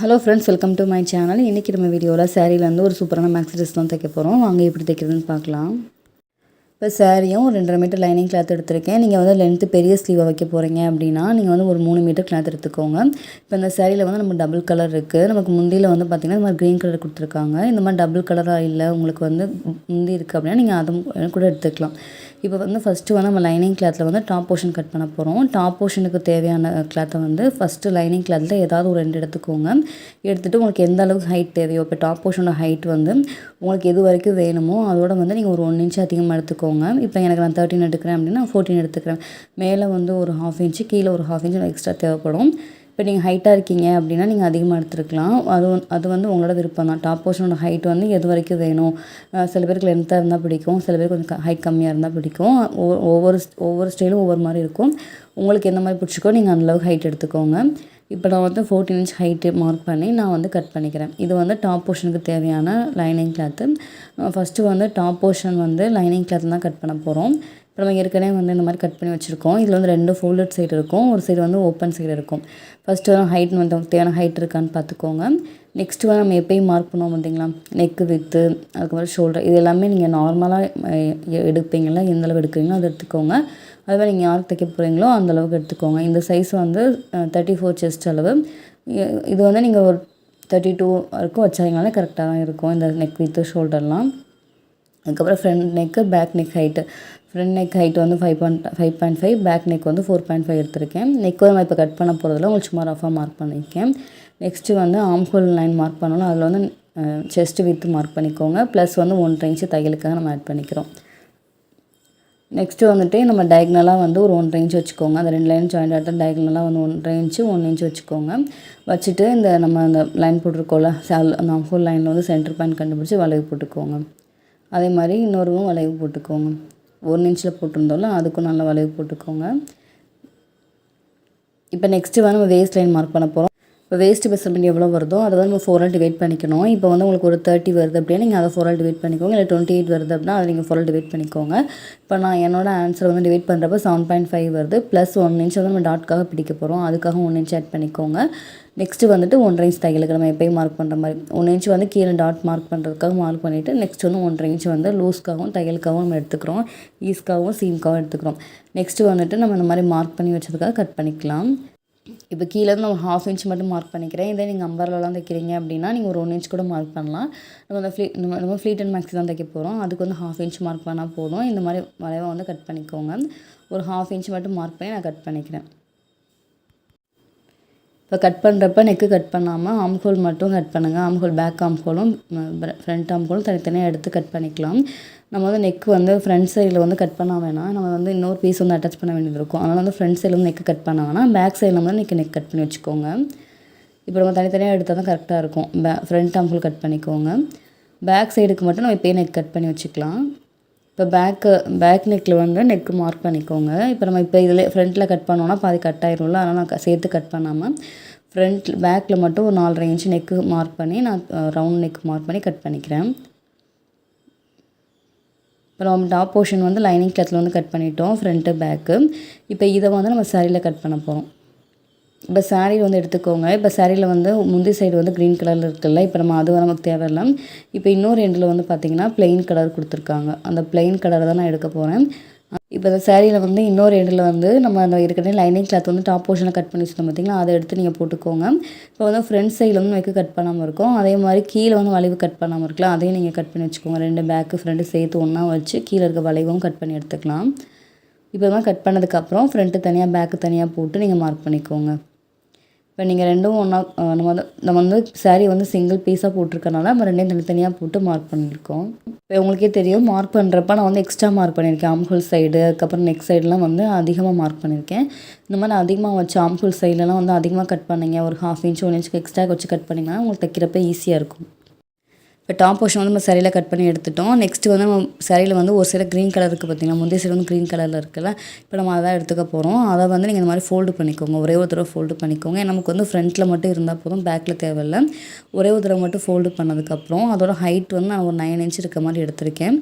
Hello friends welcome to my channel இன்றைக்கி நம்ம வீடியோவில் சேரீலேருந்து ஒரு சூப்பரான மேக்ஸ் ட்ரெஸ் தான் தைக்க போகிறோம் வாங்க எப்படி தைக்கிறதுன்னு பார்க்கலாம். இப்போ சேரீயும் ஒரு ரெண்டரை மீட்டர் லைனிங் கிளாத் எடுத்திருக்கேன். நீங்கள் வந்து லென்த்து பெரிய ஸ்லீவாக வைக்க போகிறீங்க அப்படின்னா நீங்கள் வந்து ஒரு மூணு மீட்டர் கிளாத் எடுத்துக்கோங்க. இப்போ இந்த சேரீயில் வந்து நம்ம டபுள் கலர் இருக்குது நமக்கு முந்தியில் வந்து பார்த்திங்கன்னா இந்த மாதிரி க்ரீன் கலர் கொடுத்துருக்காங்க. இந்த மாதிரி டபுள் கலராக இல்லை உங்களுக்கு வந்து முந்தி இருக்குது அப்படின்னா நீங்கள் அதுவும் கூட எடுத்துக்கலாம். இப்போ வந்து ஃபஸ்ட்டு வந்து நம்ம லைனிங் கிளாத்தில் வந்து டாப் போர்ஷன் கட் பண்ண போகிறோம் டாப் போர்ஷனுக்கு தேவையான கிளாத்தை வந்து ஃபஸ்ட்டு லைனிங் கிளாத்தில் ஏதாவது ஒரு ரெண்டு எடுத்துக்கோங்க. எடுத்துகிட்டு உங்களுக்கு எந்த அளவுக்கு ஹைட் தேவையோ இப்போ டாப் போர்ஷனோட ஹைட் வந்து உங்களுக்கு எது வரைக்கும் வேணுமோ அதோட வந்து நீங்கள் ஒரு ஒன் இன்ச் அதிகமாக எடுத்துக்கோங்க. இப்போ எனக்கு நான் தேர்ட்டின் எடுக்கிறேன் அப்படின்னா ஃபோர்டீன் எடுத்துக்கிறேன். மேலே வந்து ஒரு ஹாஃப் இன்ச்சு கீழே ஒரு ஹாஃப் இன்ச்சு எக்ஸ்ட்ரா தேவைப்படும். இப்போ நீங்கள் ஹைட்டாக இருக்கீங்க அப்படின்னா நீங்கள் அதிகமாக எடுத்துருக்கலாம். அது அது வந்து உங்களோட விருப்பம் தான். டாப் போர்ஷனோட ஹைட் வந்து எது வரைக்கும் வேணும்? சில பேருக்கு லென்த்தாக இருந்தால் பிடிக்கும். சில பேருக்கு கொஞ்சம் ஹைட் கம்மியாக இருந்தால் பிடிக்கும். ஒவ்வொரு ஒவ்வொரு ஒவ்வொரு ஸ்டைலும் ஒவ்வொரு மாதிரி இருக்கும். உங்களுக்கு எந்த மாதிரி பிடிச்சிக்கோ நீங்கள் அந்தளவுக்கு ஹைட் எடுத்துக்கோங்க. இப்போ நான் வந்து ஃபோர்டீன் இன்ச் ஹைட்டு மார்க் பண்ணி நான் வந்து கட் பண்ணிக்கிறேன். இது வந்து டாப் போர்ஷனுக்கு தேவையான லைனிங் கிளாத்து ஃபஸ்ட்டு வந்து டாப் போர்ஷன் வந்து லைனிங் கிளாத் தான் கட் பண்ண போகிறோம் இப்போ நம்ம ஏற்கனவே வந்து இந்த மாதிரி கட் பண்ணி வச்சுருக்கோம். இதில் வந்து ரெண்டு ஃபோல்டட் சைடு இருக்கும். ஒரு சைடு வந்து ஓப்பன் சைடு இருக்கும். ஃபஸ்ட்டு வந்து ஹைட் வந்து தேவையான ஹைட் இருக்கான்னு பார்த்துக்கோங்க. நெக்ஸ்ட்டு வந்து நம்ம எப்பயும் மார்க் பண்ணுவோம் பார்த்தீங்களா? நெக்கு வித்து அதுக்கப்புறம் ஷோல்டர் இது எல்லாமே நீங்கள் நார்மலாக எடுப்பீங்களா எந்த அளவு எடுக்கிறீங்களோ அதை எடுத்துக்கோங்க. அதுமாதிரி நீங்கள் யாருக்கு தைக்க போகிறீங்களோ அந்த அளவுக்கு எடுத்துக்கோங்க. இந்த சைஸ் வந்து தேர்ட்டி ஃபோர் செஸ்ட் அளவு. இது வந்து நீங்கள் ஒரு தேர்ட்டி டூ வரைக்கும் வச்சாங்கனாலே கரெக்டாக தான் இருக்கும். இந்த நெக் வித்து ஷோல்டர்லாம் அதுக்கப்புறம் front neck back neck height front neck height வந்து five point five point five back neck வந்து ஃபோர் பாயிண்ட் ஃபைவ் எடுத்திருக்கேன். நெக் வந்து நான் இப்போ கட் பண்ண போகிறதுல உங்களுக்கு சும்மா ரஃபாக மார்க் பண்ணியிருக்கேன். நெக்ஸ்ட்டு வந்து ஆம்ஹோல் லைன் மார்க் பண்ணணும். அதில் வந்து செஸ்ட்டு வித்து மார்க் பண்ணிக்கோங்க. ப்ளஸ் வந்து ஒன்றரை இன்ச்சு தையலுக்காக நம்ம ஆட் பண்ணிக்கிறோம். நெக்ஸ்ட்டு வந்துட்டு நம்ம டயக்னலாக வந்து ஒரு ஒன்றரை இன்ச் வச்சுக்கோங்க. அந்த ரெண்டு லைன் ஜாயிண்ட் ஆகிட்ட டயக்னலாக வந்து ஒன்றரை இன்ச்சு ஒன் இன்ச் வச்சுக்கோங்க. வச்சுட்டு இந்த நம்ம அந்த லைன் போட்டிருக்கோம்ல சால் அந்த ஆம்ஹோல் லைனில் வந்து சென்டர் பாயிண்ட் கண்டுபிடிச்சி வளைவு போட்டுக்கோங்க. அதே மாதிரி இன்னொருவும் வளைவு போட்டுக்கோங்க. ஒரு இன்ச்சில் போட்டிருந்தோம்ல அதுக்கும் நல்ல வளைவு போட்டுக்கோங்க. இப்போ நெக்ஸ்ட்டு வந்து நம்ம வேஸ்ட் லைன் மார்க் பண்ண போகிறோம் இப்போ வேஸ்ட்டு மெஷர்மெண்ட் எவ்வளோ வருதோ அதை தான் நம்ம ஃபோரால் டிவைட் பண்ணிக்கணும். இப்போ வந்து உங்களுக்கு ஒரு தேர்ட்டி வருது அப்படின்னா நீங்கள் அதை ஃபோரால் டிவைட் பண்ணிக்கோங்க. இல்லை டுவெண்ட்டி எயிட் வருது அப்படின்னா அதை நீங்கள் ஃபோரால் டிவைட் பண்ணிக்கோங்க. இப்போ நான் என்னோட ஆன்சர் வந்து டிவைட் பண்ணுறப்ப செவன் பாயிண்ட் ஃபைவ் வருது. ப்ளஸ் ஒன் இன்ச் வந்து நம்ம டாட்காக பிடிக்க போகிறோம் அதுக்காக ஒன் இன்ச் ஆட் பண்ணிக்கோங்க. நெக்ஸ்ட்டு வந்துட்டு ஒன்றரை இன்ச் தையலுக்கு நம்ம எப்பயும் மார்க் பண்ணுற மாதிரி. ஒன் இன்ச் வந்து கீழே டாட் மார்க் பண்ணுறதுக்காக மார்க் பண்ணிவிட்டு நெக்ஸ்ட் வந்து ஒன்றரை இன்ச் வந்து லூஸ்க்காகவும் தையலுக்காகவும் நம்ம எடுத்துக்கிறோம். ஈஸ்க்காகவும் சீம்க்காகவும் எடுத்துக்கிறோம். நெக்ஸ்ட்டு வந்துட்டு நம்ம இந்த மாதிரி மார்க் பண்ணி வச்சதுக்காக கட் பண்ணிக்கலாம். இப்போ கீழே இருந்து நம்ம ஹாஃப் இன்ச் மட்டும் மார்க் பண்ணிக்கிறேன். இதே நீங்கள் அம்பர்லலாம் தைக்கிறீங்க அப்படின்னா நீங்கள் ஒரு ஒன் இன்ச் கூட மார்க் பண்ணலாம். நம்ம அந்த ஃப்ளீ நம்ம நம்ம ஃப்ளீட் அண்ட் மேக்ஸி தான் தைக்க போகிறோம் அதுக்கு வந்து ஹாஃப் இன்ச் மார்க் பண்ணால் போதும். இந்த மாதிரி வளைவை வந்து கட் பண்ணிக்கோங்க. ஒரு ஹாஃப் இன்ச் மட்டும் மார்க் பண்ணி நான் கட் பண்ணிக்கிறேன். இப்போ கட் பண்ணுறப்ப நெக்கு கட் பண்ணாமல் ஆம்ஹோல் மட்டும் கட் பண்ணுங்கள் ஆம்ஹோல் பேக் ஆம்ஹோலும் ஃப்ரண்ட் ஆம்ஹோலும் தனித்தனியாக எடுத்து கட் பண்ணிக்கலாம். நம்ம வந்து நெக் வந்து ஃப்ரண்ட் சைடில் வந்து கட் பண்ண வேணாம். நம்ம வந்து இன்னொரு பீஸ் வந்து அட்டாச் பண்ண வேண்டியது இருக்கும். அதனால் வந்து ஃப்ரண்ட் சைடில் வந்து நெக் கட் பண்ண வேணாம். பேக் சைடில் வந்து நெக் நெக் கட் பண்ணி வச்சுக்கோங்க. இப்போ நம்ம தனித்தனியாக எடுத்தால் தான் கரெக்டாக இருக்கும். பே ஃப்ரண்ட் ஆம்பிள் கட் பண்ணிக்கோங்க. பேக் சைடுக்கு மட்டும் நம்ம இப்போயே நெக் கட் பண்ணி வச்சுக்கலாம். இப்போ பேக்கு பேக் நெக்கில் வந்து நெக்கு மார்க் பண்ணிக்கோங்க. இப்போ நம்ம இப்போ இதில் ஃப்ரண்ட்டில் கட் பண்ணோன்னா பாதி கட் ஆயிரும்ல. அதனால் நான் சேர்த்து கட் பண்ணாமல் ஃப்ரண்ட் பேக்கில் மட்டும் ஒரு நாலரை இன்ச்சு நெக்கு மார்க் பண்ணி நான் ரவுண்ட் நெக் மார்க் பண்ணி கட் பண்ணிக்கிறேன். இப்போ நம்ம டாப் போர்ஷன் வந்து லைனிங் கிளாத்தில் வந்து கட் பண்ணிட்டோம் ஃப்ரண்ட்டு பேக்கு இப்போ இதை வந்து நம்ம சாரியில் கட் பண்ண போகிறோம் இப்போ saree வந்து எடுத்துக்கோங்க. இப்போ சாரியில் வந்து முந்தி சைடு வந்து க்ரீன் கலரில் இருக்குல்ல இப்போ நம்ம அது நமக்கு தேவையில்ல. இப்போ இன்னொரு எண்டில் வந்து பார்த்திங்கன்னா ப்ளெயின் கலர் கொடுத்துருக்காங்க. அந்த ப்ளெயின் கலரை தான் நான் எடுக்க போகிறேன் இப்போ இந்த சேரீயில் வந்து இன்னொரு எண்டில் வந்து நம்ம அந்த ஏற்கனவே லைனிங் கிளாத் வந்து டாப் போர்ஷனில் கட் பண்ணி வச்சுருந்தோம் பார்த்தீங்களா? அதை எடுத்து நீங்கள் போட்டுக்கோங்க. இப்போ வந்து ஃப்ரண்ட் சைடில் வந்து வைக்க கட் பண்ணாமல் இருக்கும். அதே மாதிரி கீழே வந்து வளைவு கட் பண்ணாமல் இருக்கலாம். அதையும் நீங்கள் கட் பண்ணி வச்சுக்கோங்க. ரெண்டு பேக்கு ஃப்ரண்ட்டு சேர்த்து ஒன்றா வச்சு கீழே இருக்க வளைவும் கட் பண்ணி எடுத்துக்கலாம். இப்போ தான் கட் பண்ணதுக்கப்புறம் ஃப்ரண்ட்டு தனியாக பேக்கு தனியாக போட்டு நீங்கள் மார்க் பண்ணிக்கோங்க. இப்போ நீங்கள் ரெண்டும் ஒன்றா நம்ம வந்து நம்ம வந்து சாரீ வந்து சிங்கிள் பீஸாக போட்டிருக்கனால நம்ம ரெண்டையும் தனித்தனியாக போட்டு மார்க் பண்ணியிருக்கோம். இப்போ உங்களுக்கே தெரியும் மார்க் பண்ணுறப்ப நான் வந்து எக்ஸ்ட்ரா மார்க் பண்ணியிருக்கேன். ஆம்ஹோல் சைடு அதுக்கப்புறம் நெக் சைடுலாம் வந்து அதிகமாக மார்க் பண்ணியிருக்கேன். இந்த மாதிரி அதிகமாக வச்சு ஆம்ஹோல் சைட்லலாம் வந்து அதிகமாக கட் பண்ணிங்க. ஒரு ஹாஃப் இன்ச் ஒன் இன்ச்சுக்கு எக்ஸ்ட்ரா வச்சு கட் பண்ணிங்கன்னா உங்களுக்கு தைக்கிறப்ப ஈஸியாக இருக்கும். இப்போ டாப் போர்ஷன் வந்து நம்ம சரியில் கட் பண்ணி எடுத்துட்டோம். நெக்ஸ்ட்டு வந்து நம்ம சரியில் வந்து ஒரு சைடு க்ரீன் கலர் இருக்குது பார்த்தீங்களா? முந்தைய சைடு வந்து க்ரீன் கலரில் இருக்குல்ல? இப்போ நம்ம அதை எடுத்துக்க போகிறோம் அதை வந்து நீங்கள் இந்த மாதிரி ஃபோல்டு பண்ணிக்கோங்க. ஒரே ஒரு தடவை ஃபோல்டு பண்ணிக்கோங்க. நமக்கு வந்து ஃப்ரண்ட்டில் மட்டும் இருந்தால் போதும் பேக்கில் தேவையில்ல. ஒரே ஒரு தடவை மட்டும் ஃபோல்டு பண்ணதுக்கப்புறம் அதோட ஹைட் வந்து நான் ஒரு நைன் இன்ச் இருக்க மாதிரி எடுத்திருக்கேன்.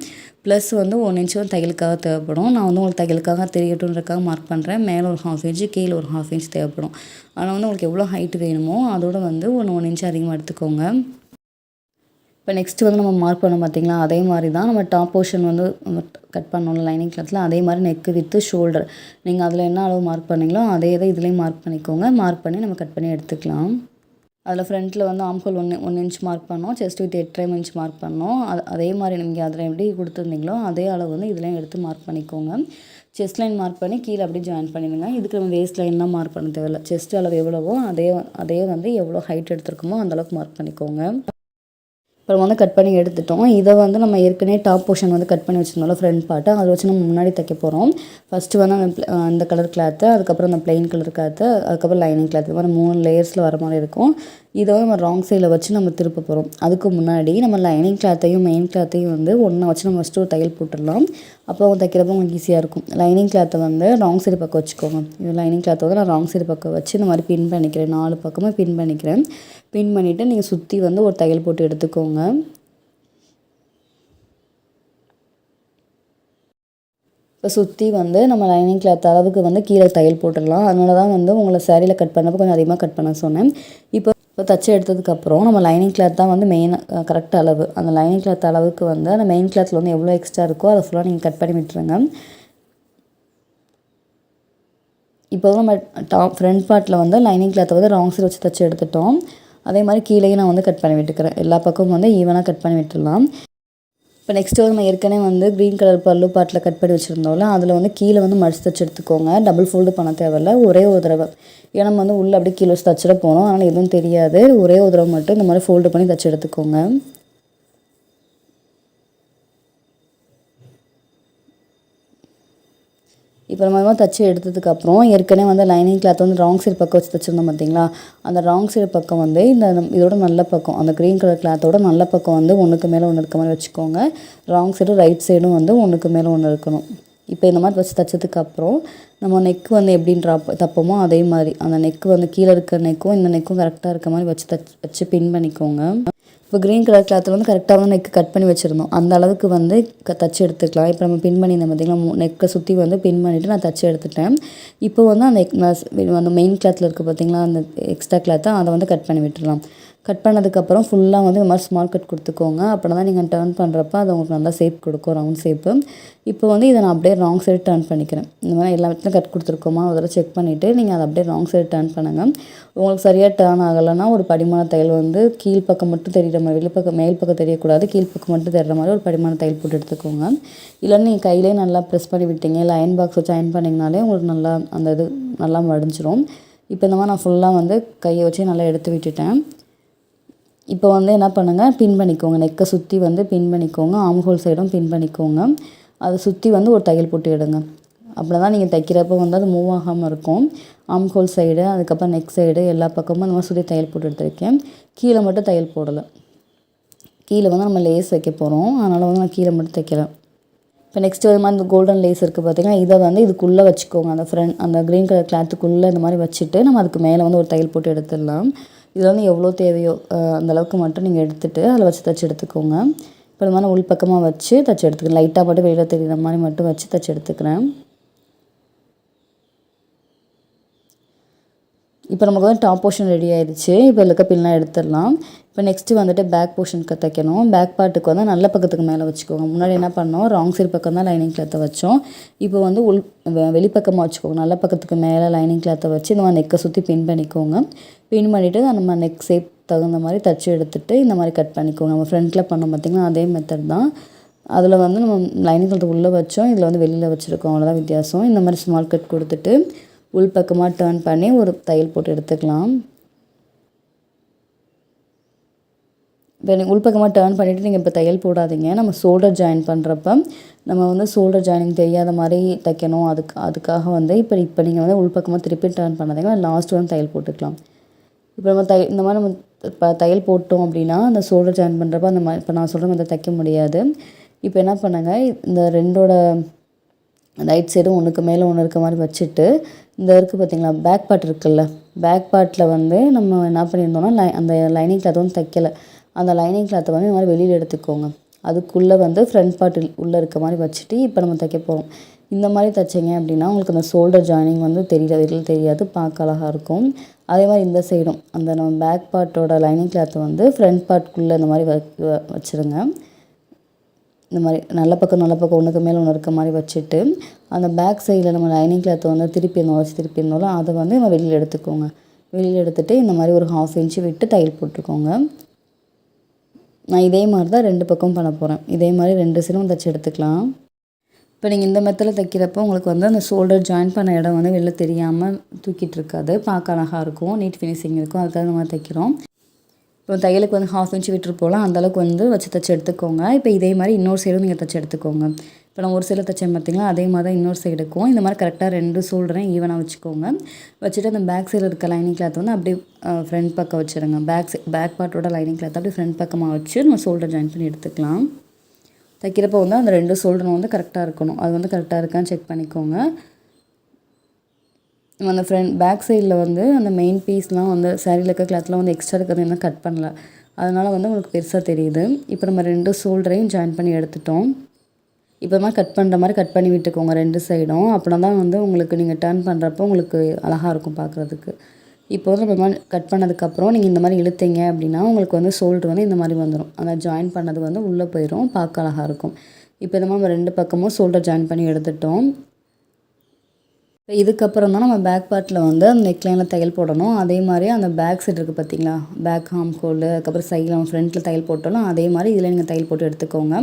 ப்ளஸ் வந்து ஒன் இன்ச் வந்து தையலுக்காக தேவைப்படும். நான் வந்து உங்களுக்கு தையலுக்காக தெரியட்டுன்றக்காக மார்க் பண்ணுறேன் மேலே ஒரு ஹாஃப் இன்ச்சு கீழே ஒரு ஹாஃப் இன்ச் தேவைப்படும். ஆனால் வந்து உங்களுக்கு எவ்வளோ ஹைட் வேணுமோ அதோட வந்து ஒன்று ஒன் இன்ச் அதிகமாக எடுத்துக்கோங்க. இப்போ நெக்ஸ்ட்டு வந்து நம்ம மார்க் பண்ணோம் பார்த்தீங்களா? அதே மாதிரி தான் நம்ம டாப் போர்ஷன் வந்து கட் பண்ணோம்ல லைனிங் கிளாத்தில் அதே மாதிரி நெக்கு வித்து ஷோல்டர் நீங்கள் அதில் என்ன அளவு மார்க் பண்ணீங்களோ அதே இதை இதுலேயும் மார்க் பண்ணிக்கோங்க. மார்க் பண்ணி நம்ம கட் பண்ணி எடுத்துக்கலாம். அதில் ஃப்ரண்ட்டில் வந்து ஆம்ஹோல் ஒன்று ஒன் இன்ச் மார்க் பண்ணோம். செஸ்ட் வித் எட்டரை இன்ச் மார்க் பண்ணோம். அது அதே மாதிரி நீங்கள் அதில் எப்படி கொடுத்துருந்தீங்களோ அதே அளவு வந்து இதுலேயும் எடுத்து மார்க் பண்ணிக்கோங்க. செஸ்ட் லைன் மார்க் பண்ணி கீழே அப்படியே ஜாயின் பண்ணிடுங்க. இதுக்கு நம்ம வேஸ்ட் லைன்லாம் மார்க் பண்ண தேவையில்ல. செஸ்ட் அளவு எவ்வளவோ அதே அதே வந்து எவ்வளோ ஹைட் எடுத்துருக்கோமோ அந்தளவுக்கு மார்க் பண்ணிக்கோங்க. அப்புறம் வந்து கட் பண்ணி எடுத்துட்டோம். இதை வந்து நம்ம ஏற்கனவே டாப் போர்ஷன் வந்து கட் பண்ணி வச்சுருந்தோம்ல ஃப்ரண்ட் பார்ட்டு அதை வச்சு நம்ம முன்னாடி தைக்க போகிறோம் ஃபஸ்ட்டு வந்து அந்த அந்த கலர் கிளாத்து அதுக்கப்புறம் அந்த பிளெயின் கலர் கிளாத்து அதுக்கப்புறம் லைனிங் கிளாத்து இது மாதிரி மூணு லேயர்ஸில் வர மாதிரி இருக்கும். இதை வந்து நம்ம ராங் சைடில் வச்சு நம்ம திருப்ப போகிறோம் அதுக்கு முன்னாடி நம்ம லைனிங் கிளாத்தையும் மெயின் கிளாத்தையும் வந்து ஒன்றா வச்சு நம்ம ஃபஸ்ட்டு ஒரு தையல் போட்டுடலாம். அப்போ அவங்க தைக்கிறப்ப உங்களுக்கு ஈஸியாக இருக்கும். லைனிங் கிளாத்தை வந்து ராங் சைடு பக்கம் வச்சுக்கோங்க. இது லைனிங் கிளாத்தை வந்து நான் ராங் சைடு பக்கம் வச்சு இந்த மாதிரி பின் பண்ணிக்கிறேன். நாலு பக்கமாக பின் பண்ணிக்கிறேன். பின் பண்ணிவிட்டு நீங்கள் சுற்றி வந்து ஒரு தையல் போட்டு எடுத்துக்கோங்க. இப்போ சுற்றி வந்து நம்ம லைனிங் கிளாத் அளவுக்கு வந்து கீழே தையல் போட்டுடலாம். அதனால தான் வந்து உங்களை சேரீயில் கட் பண்ணப்போ கொஞ்சம் அதிகமாக கட் பண்ண சொன்னேன். இப்போ இப்போ தச்சு எடுத்ததுக்கப்புறம் நம்ம லைனிங் கிளாத் தான் வந்து மெயின் கரெக்ட் அளவு. அந்த லைனிங் கிளாத் அளவுக்கு வந்து அந்த மெயின் கிளாத்தில் வந்து எவ்வளோ எக்ஸ்ட்ரா இருக்கோ அதை ஃபுல்லாக நீங்கள் கட் பண்ணி விட்டுருங்க. இப்போ நம்ம டாப் ஃப்ரண்ட் பார்ட்டில் வந்து லைனிங் கிளாத்தை வந்து ராங் சைடு வச்சு தச்சு எடுத்துட்டோம். அதே மாதிரி கீழேயும் நான் வந்து கட் பண்ணி விட்டுக்கிறேன். எல்லா பக்கமும் வந்து ஈவனாக கட் பண்ணி விட்டுடலாம். இப்போ நெக்ஸ்ட்டு வந்து நம்ம ஏற்கனவே வந்து க்ரீன் கலர் பல்லு பாட்டில் கட் பண்ணி வச்சுருந்தோம்ல அதில் வந்து கீழே வந்து மடிச்சு தச்சு எடுத்துக்கோங்க. டபுள் ஃபோல்டு பண்ண தேவையில்ல ஒரே ஒரு தடவை. ஏன்னா நம்ம வந்து உள்ளே அப்படியே கீழே வச்சு தச்சிட போனோம் அதனால் எதுவும் தெரியாது. ஒரே ஒரு தடவை மட்டும் இந்த மாதிரி ஃபோல்டு பண்ணி தச்சு எடுத்துக்கோங்க. இப்போ நம்ம தைச்சி எடுத்ததுக்கப்புறம் ஏற்கனவே வந்து லைனிங் கிளாத் வந்து ராங் சைடு பக்கம் வச்சு தச்சுருந்தோம் பார்த்தீங்களா? அந்த ராங் சைடு பக்கம் வந்து இந்த இதோட நல்ல பக்கம் அந்த க்ரீன் கலர் கிளாத்தோட நல்ல பக்கம் வந்து ஒன்றுக்கு மேலே ஒன்று இருக்க மாதிரி வச்சுக்கோங்க. ராங் சைடு ரைட் சைடும் வந்து ஒன்றுக்கு மேலே ஒன்று இருக்கணும். இப்போ இந்த மாதிரி வச்சு தைச்சதுக்கப்புறம் நம்ம நெக் வந்து எப்படின்ற தப்போமோ அதே மாதிரி அந்த நெக்கு வந்து கீழே இருக்கிற நெக்கும் இந்த நெக்கும் கரெக்டாக இருக்க மாதிரி வச்சு தச்சு வச்சு பின் பண்ணிக்கோங்க. இப்போ க்ரீன் கலர் கிளாத்தில் வந்து கரெக்டாக வந்து நெக் கட் பண்ணி வச்சுருந்தோம். அந்த அளவுக்கு வந்து க தச்சு எடுத்துக்கலாம். இப்போ நம்ம பின் பண்ணியிருந்தோம் பார்த்திங்களா? நெக்கை சுற்றி வந்து பின் பண்ணிவிட்டு நான் தச்சு எடுத்துட்டேன். இப்போ வந்து அந்த அந்த மெயின் கிளாத்தில் இருக்குது பார்த்திங்களா? அந்த எக்ஸ்ட்ரா கிளாத்தை அதை வந்து கட் பண்ணி விட்டுடலாம். கட் பண்ணதுக்கப்புறம் ஃபுல்லாக வந்து இந்த மாதிரி ஸ்மால் கட் கொடுத்துக்கோங்க. அப்படின்னா தான் நீங்கள் டேர்ன் பண்ணுறப்ப அது உங்களுக்கு நல்லா ஷேப் கொடுக்கும் ரவுண்ட் ஷேப்பு இப்போ வந்து இதை நான் அப்படியே ராங் சைடு டேர்ன் பண்ணிக்கிறேன். இந்த மாதிரி எல்லா இடத்துலையும் கட் கொடுத்துருக்கோமா? ஒரு தடவை செக் பண்ணிவிட்டு நீங்கள் அதை அப்படியே ராங் சைடு டர்ன் பண்ணுங்கள் உங்களுக்கு சரியாக டேர்ன் ஆகலைன்னா ஒரு படிமான தையல் வந்து கீழ் பக்கம் மட்டும் தெரிகிற மாதிரி வெளிப்பக்கம் மேல் பக்கம் தெரியக்கூடாது. கீழ் பக்கம் மட்டும் தெரிகிற மாதிரி ஒரு படிமான தையல் போட்டு எடுத்துக்கோங்க. இல்லைன்னா நீங்கள் கையிலே நல்லா ப்ரெஸ் பண்ணி விட்டீங்க இல்லை அயன் பாக்ஸ் வச்சு அயன் பண்ணிங்கனாலே உங்களுக்கு நல்லா அந்த இது நல்லா வடிஞ்சிரும். இப்போ இந்த மாதிரி நான் ஃபுல்லாக வந்து கையை வச்சு நல்லா எடுத்து விட்டுட்டேன். இப்போ வந்து என்ன பண்ணுங்கள் பின் பண்ணிக்கோங்க. நெக்கை சுற்றி வந்து பின் பண்ணிக்கோங்க. ஆம்ஹோல் சைடும் பின் பண்ணிக்கோங்க. அதை சுற்றி வந்து ஒரு தையல் போட்டு எடுங்க. அப்படி தான் நீங்கள் தைக்கிறப்ப வந்து அது மூவ் ஆகாமல் இருக்கும். ஆம்ஹோல் சைடு அதுக்கப்புறம் நெக் சைடு எல்லா பக்கமும் அந்த மாதிரி சுற்றி தையல் போட்டு எடுத்திருக்கேன். கீழே மட்டும் தையல் போடலை. கீழே வந்து நம்ம லேஸ் வைக்க போகிறோம் அதனால் வந்து நான் கீழே மட்டும் தைக்கிறேன். இப்போ நெக்ஸ்ட் ஒரு மாதிரி இந்த கோல்டன் லேஸ் இருக்குது பார்த்தீங்கன்னா இதை வந்து இதுக்குள்ளே வச்சுக்கோங்க. அந்த ஃப்ரண்ட் அந்த க்ரீன் கலர் கிளாத்துக்குள்ளே இந்த மாதிரி வச்சுட்டு நம்ம அதுக்கு மேலே வந்து ஒரு தையல் போட்டு எடுத்துடலாம். இதில் வந்து எவ்வளோ தேவையோ அந்த அளவுக்கு மட்டும் நீங்கள் எடுத்துகிட்டு அதில் வச்சு தைச்சி எடுத்துக்கோங்க. இப்போ இந்த மாதிரி உள்பக்கமாக வச்சு தைச்சி எடுத்துக்கிறேன் லைட்டாக மட்டும் வெளியில் தெரியுற மாதிரி மட்டும் வச்சு தைச்சி எடுத்துக்கிறேன். இப்போ நமக்கு வந்து டாப் போர்ஷன் ரெடி ஆயிடுச்சு. இப்போ இதில் இருக்க பின்லாம் எடுத்துடலாம். இப்போ நெக்ஸ்ட்டு வந்துட்டு பேக் போர்ஷனுக்கு தைக்கணும். பேக் பார்ட்டுக்கு வந்து நல்ல பக்கத்துக்கு மேலே வச்சுக்கோங்க. முன்னாடி என்ன பண்ணோம்? ராங் சைடு பக்கம் தான் லைனிங் கிளாத்தை வச்சோம். இப்போ வந்து உள் வெளிப்பக்கமாக வச்சுக்கோங்க. நல்ல பக்கத்துக்கு மேலே லைனிங் கிளாத்தை வச்சு இந்த மாதிரி நெக்கை சுற்றி பின் பண்ணிக்கோங்க. பின் பண்ணிவிட்டு நம்ம நெக் ஷேப் தகுந்த மாதிரி தச்சு எடுத்துகிட்டு இந்த மாதிரி கட் பண்ணிக்கோங்க. நம்ம ஃப்ரண்ட்டில் பண்ணோம் பார்த்திங்கன்னா அதே மெத்தட் தான். அதில் வந்து நம்ம லைனிங் கிளாத்தை உள்ளே வச்சோம். இதில் வந்து வெளியில் வச்சுருக்கோம். அவ்வளோதான் வித்தியாசம். இந்த மாதிரி ஸ்மால் கட் கொடுத்துட்டு உள் பக்கமாக டேர்ன் பண்ணி ஒரு தையல் போட்டு எடுத்துக்கலாம். இப்போ நீங்கள் உள்பக்கமாக டேர்ன் பண்ணிவிட்டு நீங்கள் இப்போ தையல் போடாதீங்க. நம்ம ஷோல்டர் ஜாயின் பண்ணுறப்ப நம்ம வந்து ஷோல்டர் ஜாயினிங் தெரியாத மாதிரி தைக்கணும். அதுக்கு அதுக்காக வந்து இப்போ இப்போ நீங்கள் வந்து உள்பக்கமாக திருப்பி டேர்ன் பண்ணாதீங்க. லாஸ்ட் வந்து தையல் போட்டுக்கலாம். இப்போ நம்ம தை இந்த மாதிரி நம்ம இப்போ தையல் போட்டோம் அப்படின்னா அந்த ஷோல்டர் ஜாயின் பண்ணுறப்ப அந்த மாதிரி இப்போ நான் சொல்கிற மாதிரி தைக்க முடியாது. இப்போ என்ன பண்ணுங்க? இந்த ரெண்டோட ரைட் சைடும் ஒன்றுக்கு மேலே ஒன்று இருக்க மாதிரி வச்சுட்டு இந்த இருக்குது பார்த்தீங்களா பேக் பார்ட் இருக்குல்ல? பேக் பார்ட்டில் வந்து நம்ம என்ன பண்ணியிருந்தோம்னா லை அந்த லைனிங் கிளாத் வந்து தைக்கல. அந்த லைனிங் கிளாத்தை வந்து இந்த மாதிரி வெளியில் எடுத்துக்கோங்க. அதுக்குள்ளே வந்து ஃப்ரண்ட் பார்ட் உள்ளே இருக்க மாதிரி வச்சுட்டு இப்போ நம்ம தைக்க போகிறோம் இந்த மாதிரி தைச்சிங்க அப்படின்னா உங்களுக்கு அந்த ஷோல்டர் ஜாயினிங் வந்து தெரியல தெரியாது பார்க்க அழகாக இருக்கும். அதே மாதிரி இந்த சைடும் அந்த நம்ம பேக் பார்ட்டோட லைனிங் கிளாத்தை வந்து ஃப்ரண்ட் பார்ட்குள்ளே இந்த மாதிரி வ- வச்சுருங்க. இந்த மாதிரி நல்ல பக்கம் நல்ல பக்கம் ஒன்றுக்கு மேலே ஒன்று இருக்க மாதிரி வச்சுட்டு அந்த பேக் சைடில் நம்ம லைனிங் கிளாத்தை வந்து திருப்பி இருந்தோம் வச்சு திருப்பி இருந்தோம்ல அதை வந்து நம்ம வெளியில் எடுத்துக்கோங்க. வெளியில் எடுத்துகிட்டு இந்த மாதிரி ஒரு ஹாஃப் இன்ச்சு விட்டு தையல் போட்டுக்கோங்க. நான் இதே மாதிரி தான் ரெண்டு பக்கம் பண்ண போகிறேன் இதே மாதிரி ரெண்டு சைடும் தைச்சி எடுத்துக்கலாம். இப்போ நீங்கள் இந்த மெத்தில் தைக்கிறப்போ உங்களுக்கு வந்து அந்த ஷோல்டர் ஜாயின் பண்ண இடம் வந்து வெளில தெரியாமல் தூக்கிட்டு இருக்காது. பார்க்க அழகாக இருக்கும் நீட் ஃபினிஷிங் இருக்கும். அதுக்காக நம்ம தைக்கிறோம். இப்போ தையலுக்கு வந்து ஹாஃப் இன்ச் விட்டுட்டு போகலாம். அந்தளவுக்கு வந்து வச்சு தைச்சி எடுத்துக்கோங்க. இப்போ இதே மாதிரி இன்னொரு சைடும் நீங்கள் தைச்சி எடுத்துக்கோங்க. இப்போ நான் ஒரு சைடில் தைச்சேன் பார்த்தீங்களா? அதே மாதிரி தான் இன்னொரு சைடு இருக்கும் இந்த மாதிரி கரெக்டாக ரெண்டு ஷோல்டரையும் ஈவனாக வச்சுக்கோங்க. வச்சுட்டு அந்த பேக் சைடில் இருக்க லைனிங் கிளாத் வந்து அப்படியே ஃப்ரண்ட் பக்கம் வச்சுருங்க. பேக் பேக் பார்ட்டோட லைனிங் கிளாத் அப்படியே ஃப்ரண்ட் பக்கமாக வச்சு நம்ம ஷோல்டர் ஜாயின் பண்ணி எடுத்துக்கலாம். தைக்கிறப்போ வந்து அந்த ரெண்டு ஷோல்டரும் வந்து கரெக்டாக இருக்கணும். அது வந்து கரெக்டாக இருக்கான்னு செக் பண்ணிக்கோங்க. அந்த ஃப்ரண்ட் பேக் சைடில் வந்து அந்த மெயின் பீஸ்லாம் வந்து சாரியில் இருக்க கிளாத்லாம் வந்து எக்ஸ்ட்ரா இருக்கிறது இன்னும் கட் பண்ணல. அதனால் வந்து உங்களுக்கு பெருசாக தெரியுது. இப்போ நம்ம ரெண்டு ஷோல்டரையும் ஜாயின் பண்ணி எடுத்துட்டோம். இப்போ மாதிரி கட் பண்ணுற மாதிரி கட் பண்ணி விட்டுக்கோங்க ரெண்டு சைடும் அப்படின்னா தான் வந்து உங்களுக்கு நீங்கள் டர்ன் பண்ணுறப்போ உங்களுக்கு அழகாக இருக்கும் பார்க்குறதுக்கு இப்போ வந்து நம்ம மாதிரி கட் பண்ணதுக்கப்புறம் நீங்கள் இந்த மாதிரி இழுத்தீங்க அப்படின்னா உங்களுக்கு வந்து ஷோல்டர் வந்து இந்த மாதிரி வந்துடும் அந்த ஜாயின் பண்ணது வந்து உள்ளே போயிடும் பார்க்க அழகாக இருக்கும். இப்போ இந்த மாதிரி நம்ம ரெண்டு பக்கமும் ஷோல்டர் ஜாயின் பண்ணி எடுத்துட்டோம். இப்போ இதுக்கப்புறம் தான் நம்ம பேக் பார்ட்டில் வந்து அந்த நெக்லைனில் தையல் போடணும். அதே மாதிரி அந்த பேக் சைடு இருக்குது பார்த்தீங்களா? பேக் ஹாம் ஹோல்டு அதுக்கப்புறம் சைடில் நம்ம ஃப்ரண்ட்டில் தையல் போட்டாலும் அதே மாதிரி இதில் நீங்கள் தையல் போட்டு எடுத்துக்கோங்க.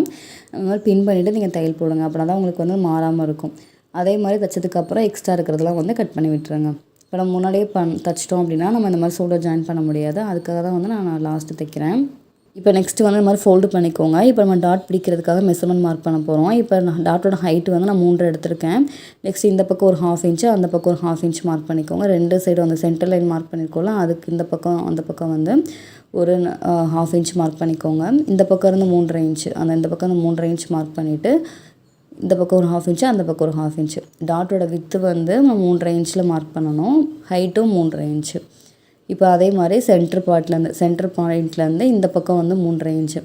அந்த மாதிரி பின் பண்ணிவிட்டு நீங்கள் தையல் போடுங்க. அப்படின்னா தான் உங்களுக்கு வந்து மாறாமல் இருக்கும். அதே மாதிரி தைச்சதுக்கப்புறம் எக்ஸ்ட்ரா இருக்கிறதெல்லாம் வந்து கட் பண்ணி விட்டுருங்க. இப்போ நம்ம முன்னாடியே பண் தைச்சிட்டோம் அப்படின்னா நம்ம இந்த மாதிரி ஷோல்டர் ஜாயின் பண்ண முடியாது. அதுக்காக தான் வந்து நான் லாஸ்ட்டு தைக்கிறேன். இப்போ நெக்ஸ்ட்டு வந்து இந்த மாதிரி ஃபோல்டு பண்ணிக்கோங்க. இப்போ நம்ம டாட் பிடிக்கிறதுக்காக மெஷர்மெண்ட் மார்க் பண்ண போகிறோம் இப்போ நான் டாட்டோட ஹைட் வந்து நான் மூன்று எடுத்திருக்கேன். நெக்ஸ்ட் இந்த பக்கம் ஒரு ஹாஃப் இன்ச்சு அந்த பக்கம் ஒரு ஹாஃப் இன்ச் மார்க் பண்ணிக்கோங்க. ரெண்டு சைடு அந்த சென்டர் லைன் மார்க் பண்ணியிருக்கோம்ல அதுக்கு இந்த பக்கம் அந்த பக்கம் வந்து ஒரு ஹாஃப் இன்ச் மார்க் பண்ணிக்கோங்க. இந்த பக்கம் இருந்து மூன்றரை இன்ச்சு அந்த இந்த பக்கம் இருந்து மூன்றரை இன்ச் மார்க் பண்ணிவிட்டு இந்த பக்கம் ஒரு ஹாஃப் இன்ச்சு அந்த பக்கம் ஒரு ஹாஃப் இன்ச்சு டாட்டோட வித்து வந்து நம்ம மூன்றரை இன்ச்சில் மார்க் பண்ணணும். ஹைட்டும் மூன்றரை இன்ச்சு இப்போ அதே மாதிரி சென்டர் பார்ட்லேருந்து சென்டர் பாயிண்ட்லேருந்து இந்த பக்கம் வந்து மூன்றரை இன்ச்சு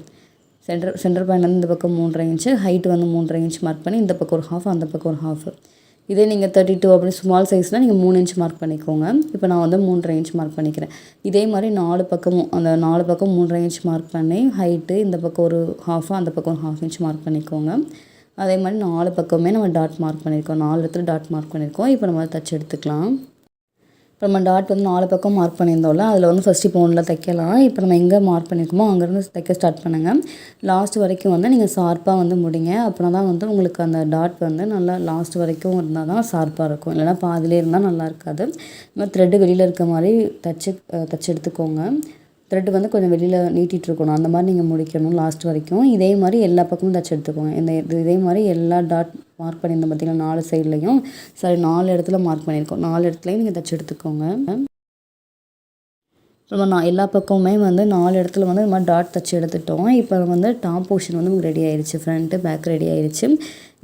சென்டர் சென்டர் பாயிண்ட்லேருந்து இந்த பக்கம் மூன்றரை இன்ச்சு ஹைட் வந்து மூன்றரை இன்ச் மார்க் பண்ணி இந்த பக்கம் ஒரு ஹாஃப் அந்த பக்கம் ஒரு ஹாஃப் இதே நீங்கள் தேர்ட்டி டூ அப்படின்னு ஸ்மால் சைஸ்னால் நீங்கள் மூணு இன்ச் மார்க் பண்ணிக்கோங்க. இப்போ நான் வந்து மூன்றரை இன்ச் மார்க் பண்ணிக்கிறேன். இதே மாதிரி நாலு பக்கமும் அந்த நாலு பக்கம் மூன்றரை இன்ச் மார்க் பண்ணி ஹைட்டு இந்த பக்கம் ஒரு ஹாஃபாக அந்த பக்கம் ஒரு ஹாஃப் இன்ச் மார்க் பண்ணிக்கோங்க. அதே மாதிரி நாலு பக்கமே நம்ம டாட் மார்க் பண்ணியிருக்கோம் நாலு இடத்துல டாட் மார்க் பண்ணியிருக்கோம் இப்போ நம்ம தச்சு எடுத்துக்கலாம். இப்போ நம்ம டாட் வந்து நாலு பக்கம் மார்க் பண்ணியிருந்தோம்ல அதில் வந்து ஃபஸ்ட்டு இப்போ ஒன்றில் தைக்கலாம். இப்போ நம்ம எங்கே மார்க் பண்ணியிருக்கோமோ அங்கேருந்து தைக்க ஸ்டார்ட் பண்ணுங்கள் லாஸ்ட் வரைக்கும் வந்து நீங்கள் ஷார்ப்பாக வந்து முடிங்க. அப்படின்னா தான் வந்து உங்களுக்கு அந்த டாட் வந்து நல்லா லாஸ்ட் வரைக்கும் இருந்தால் தான் ஷார்ப்பாக இருக்கும். இல்லைனா பாதிலே இருந்தால் நல்லா இருக்காது. இந்த மாதிரி த்ரெட்டு வெளியில் இருக்க மாதிரி தச்சு தைச்சி தச்சு எடுத்துக்கோங்க. த்ரெட் வந்து கொஞ்சம் வெளியில் நீட்டிகிட்டு இருக்கணும் அந்த மாதிரி நீங்கள் முடிக்கணும் லாஸ்ட் வரைக்கும். இதே மாதிரி எல்லா பக்கமும் தச்சு எடுத்துக்கோங்க. இந்த இது இதே மாதிரி எல்லா டாட் மார்க் பண்ணியிருந்தோம் பார்த்தீங்கன்னா நாலு சைட்லேயும் சாரி நாலு இடத்துல மார்க் பண்ணியிருக்கோம். நாலு இடத்துலையும் நீங்கள் தச்சு எடுத்துக்கோங்க. நம்ம நான் எல்லா பக்கமுமே வந்து நாலு இடத்துல வந்து இந்த மாதிரி டாட் தச்சு எடுத்துட்டோம். இப்போ வந்து டாப் போர்ஷன் வந்து நமக்கு ரெடி ஆயிடுச்சு ஃப்ரண்ட்டு பேக் ரெடி ஆயிடுச்சு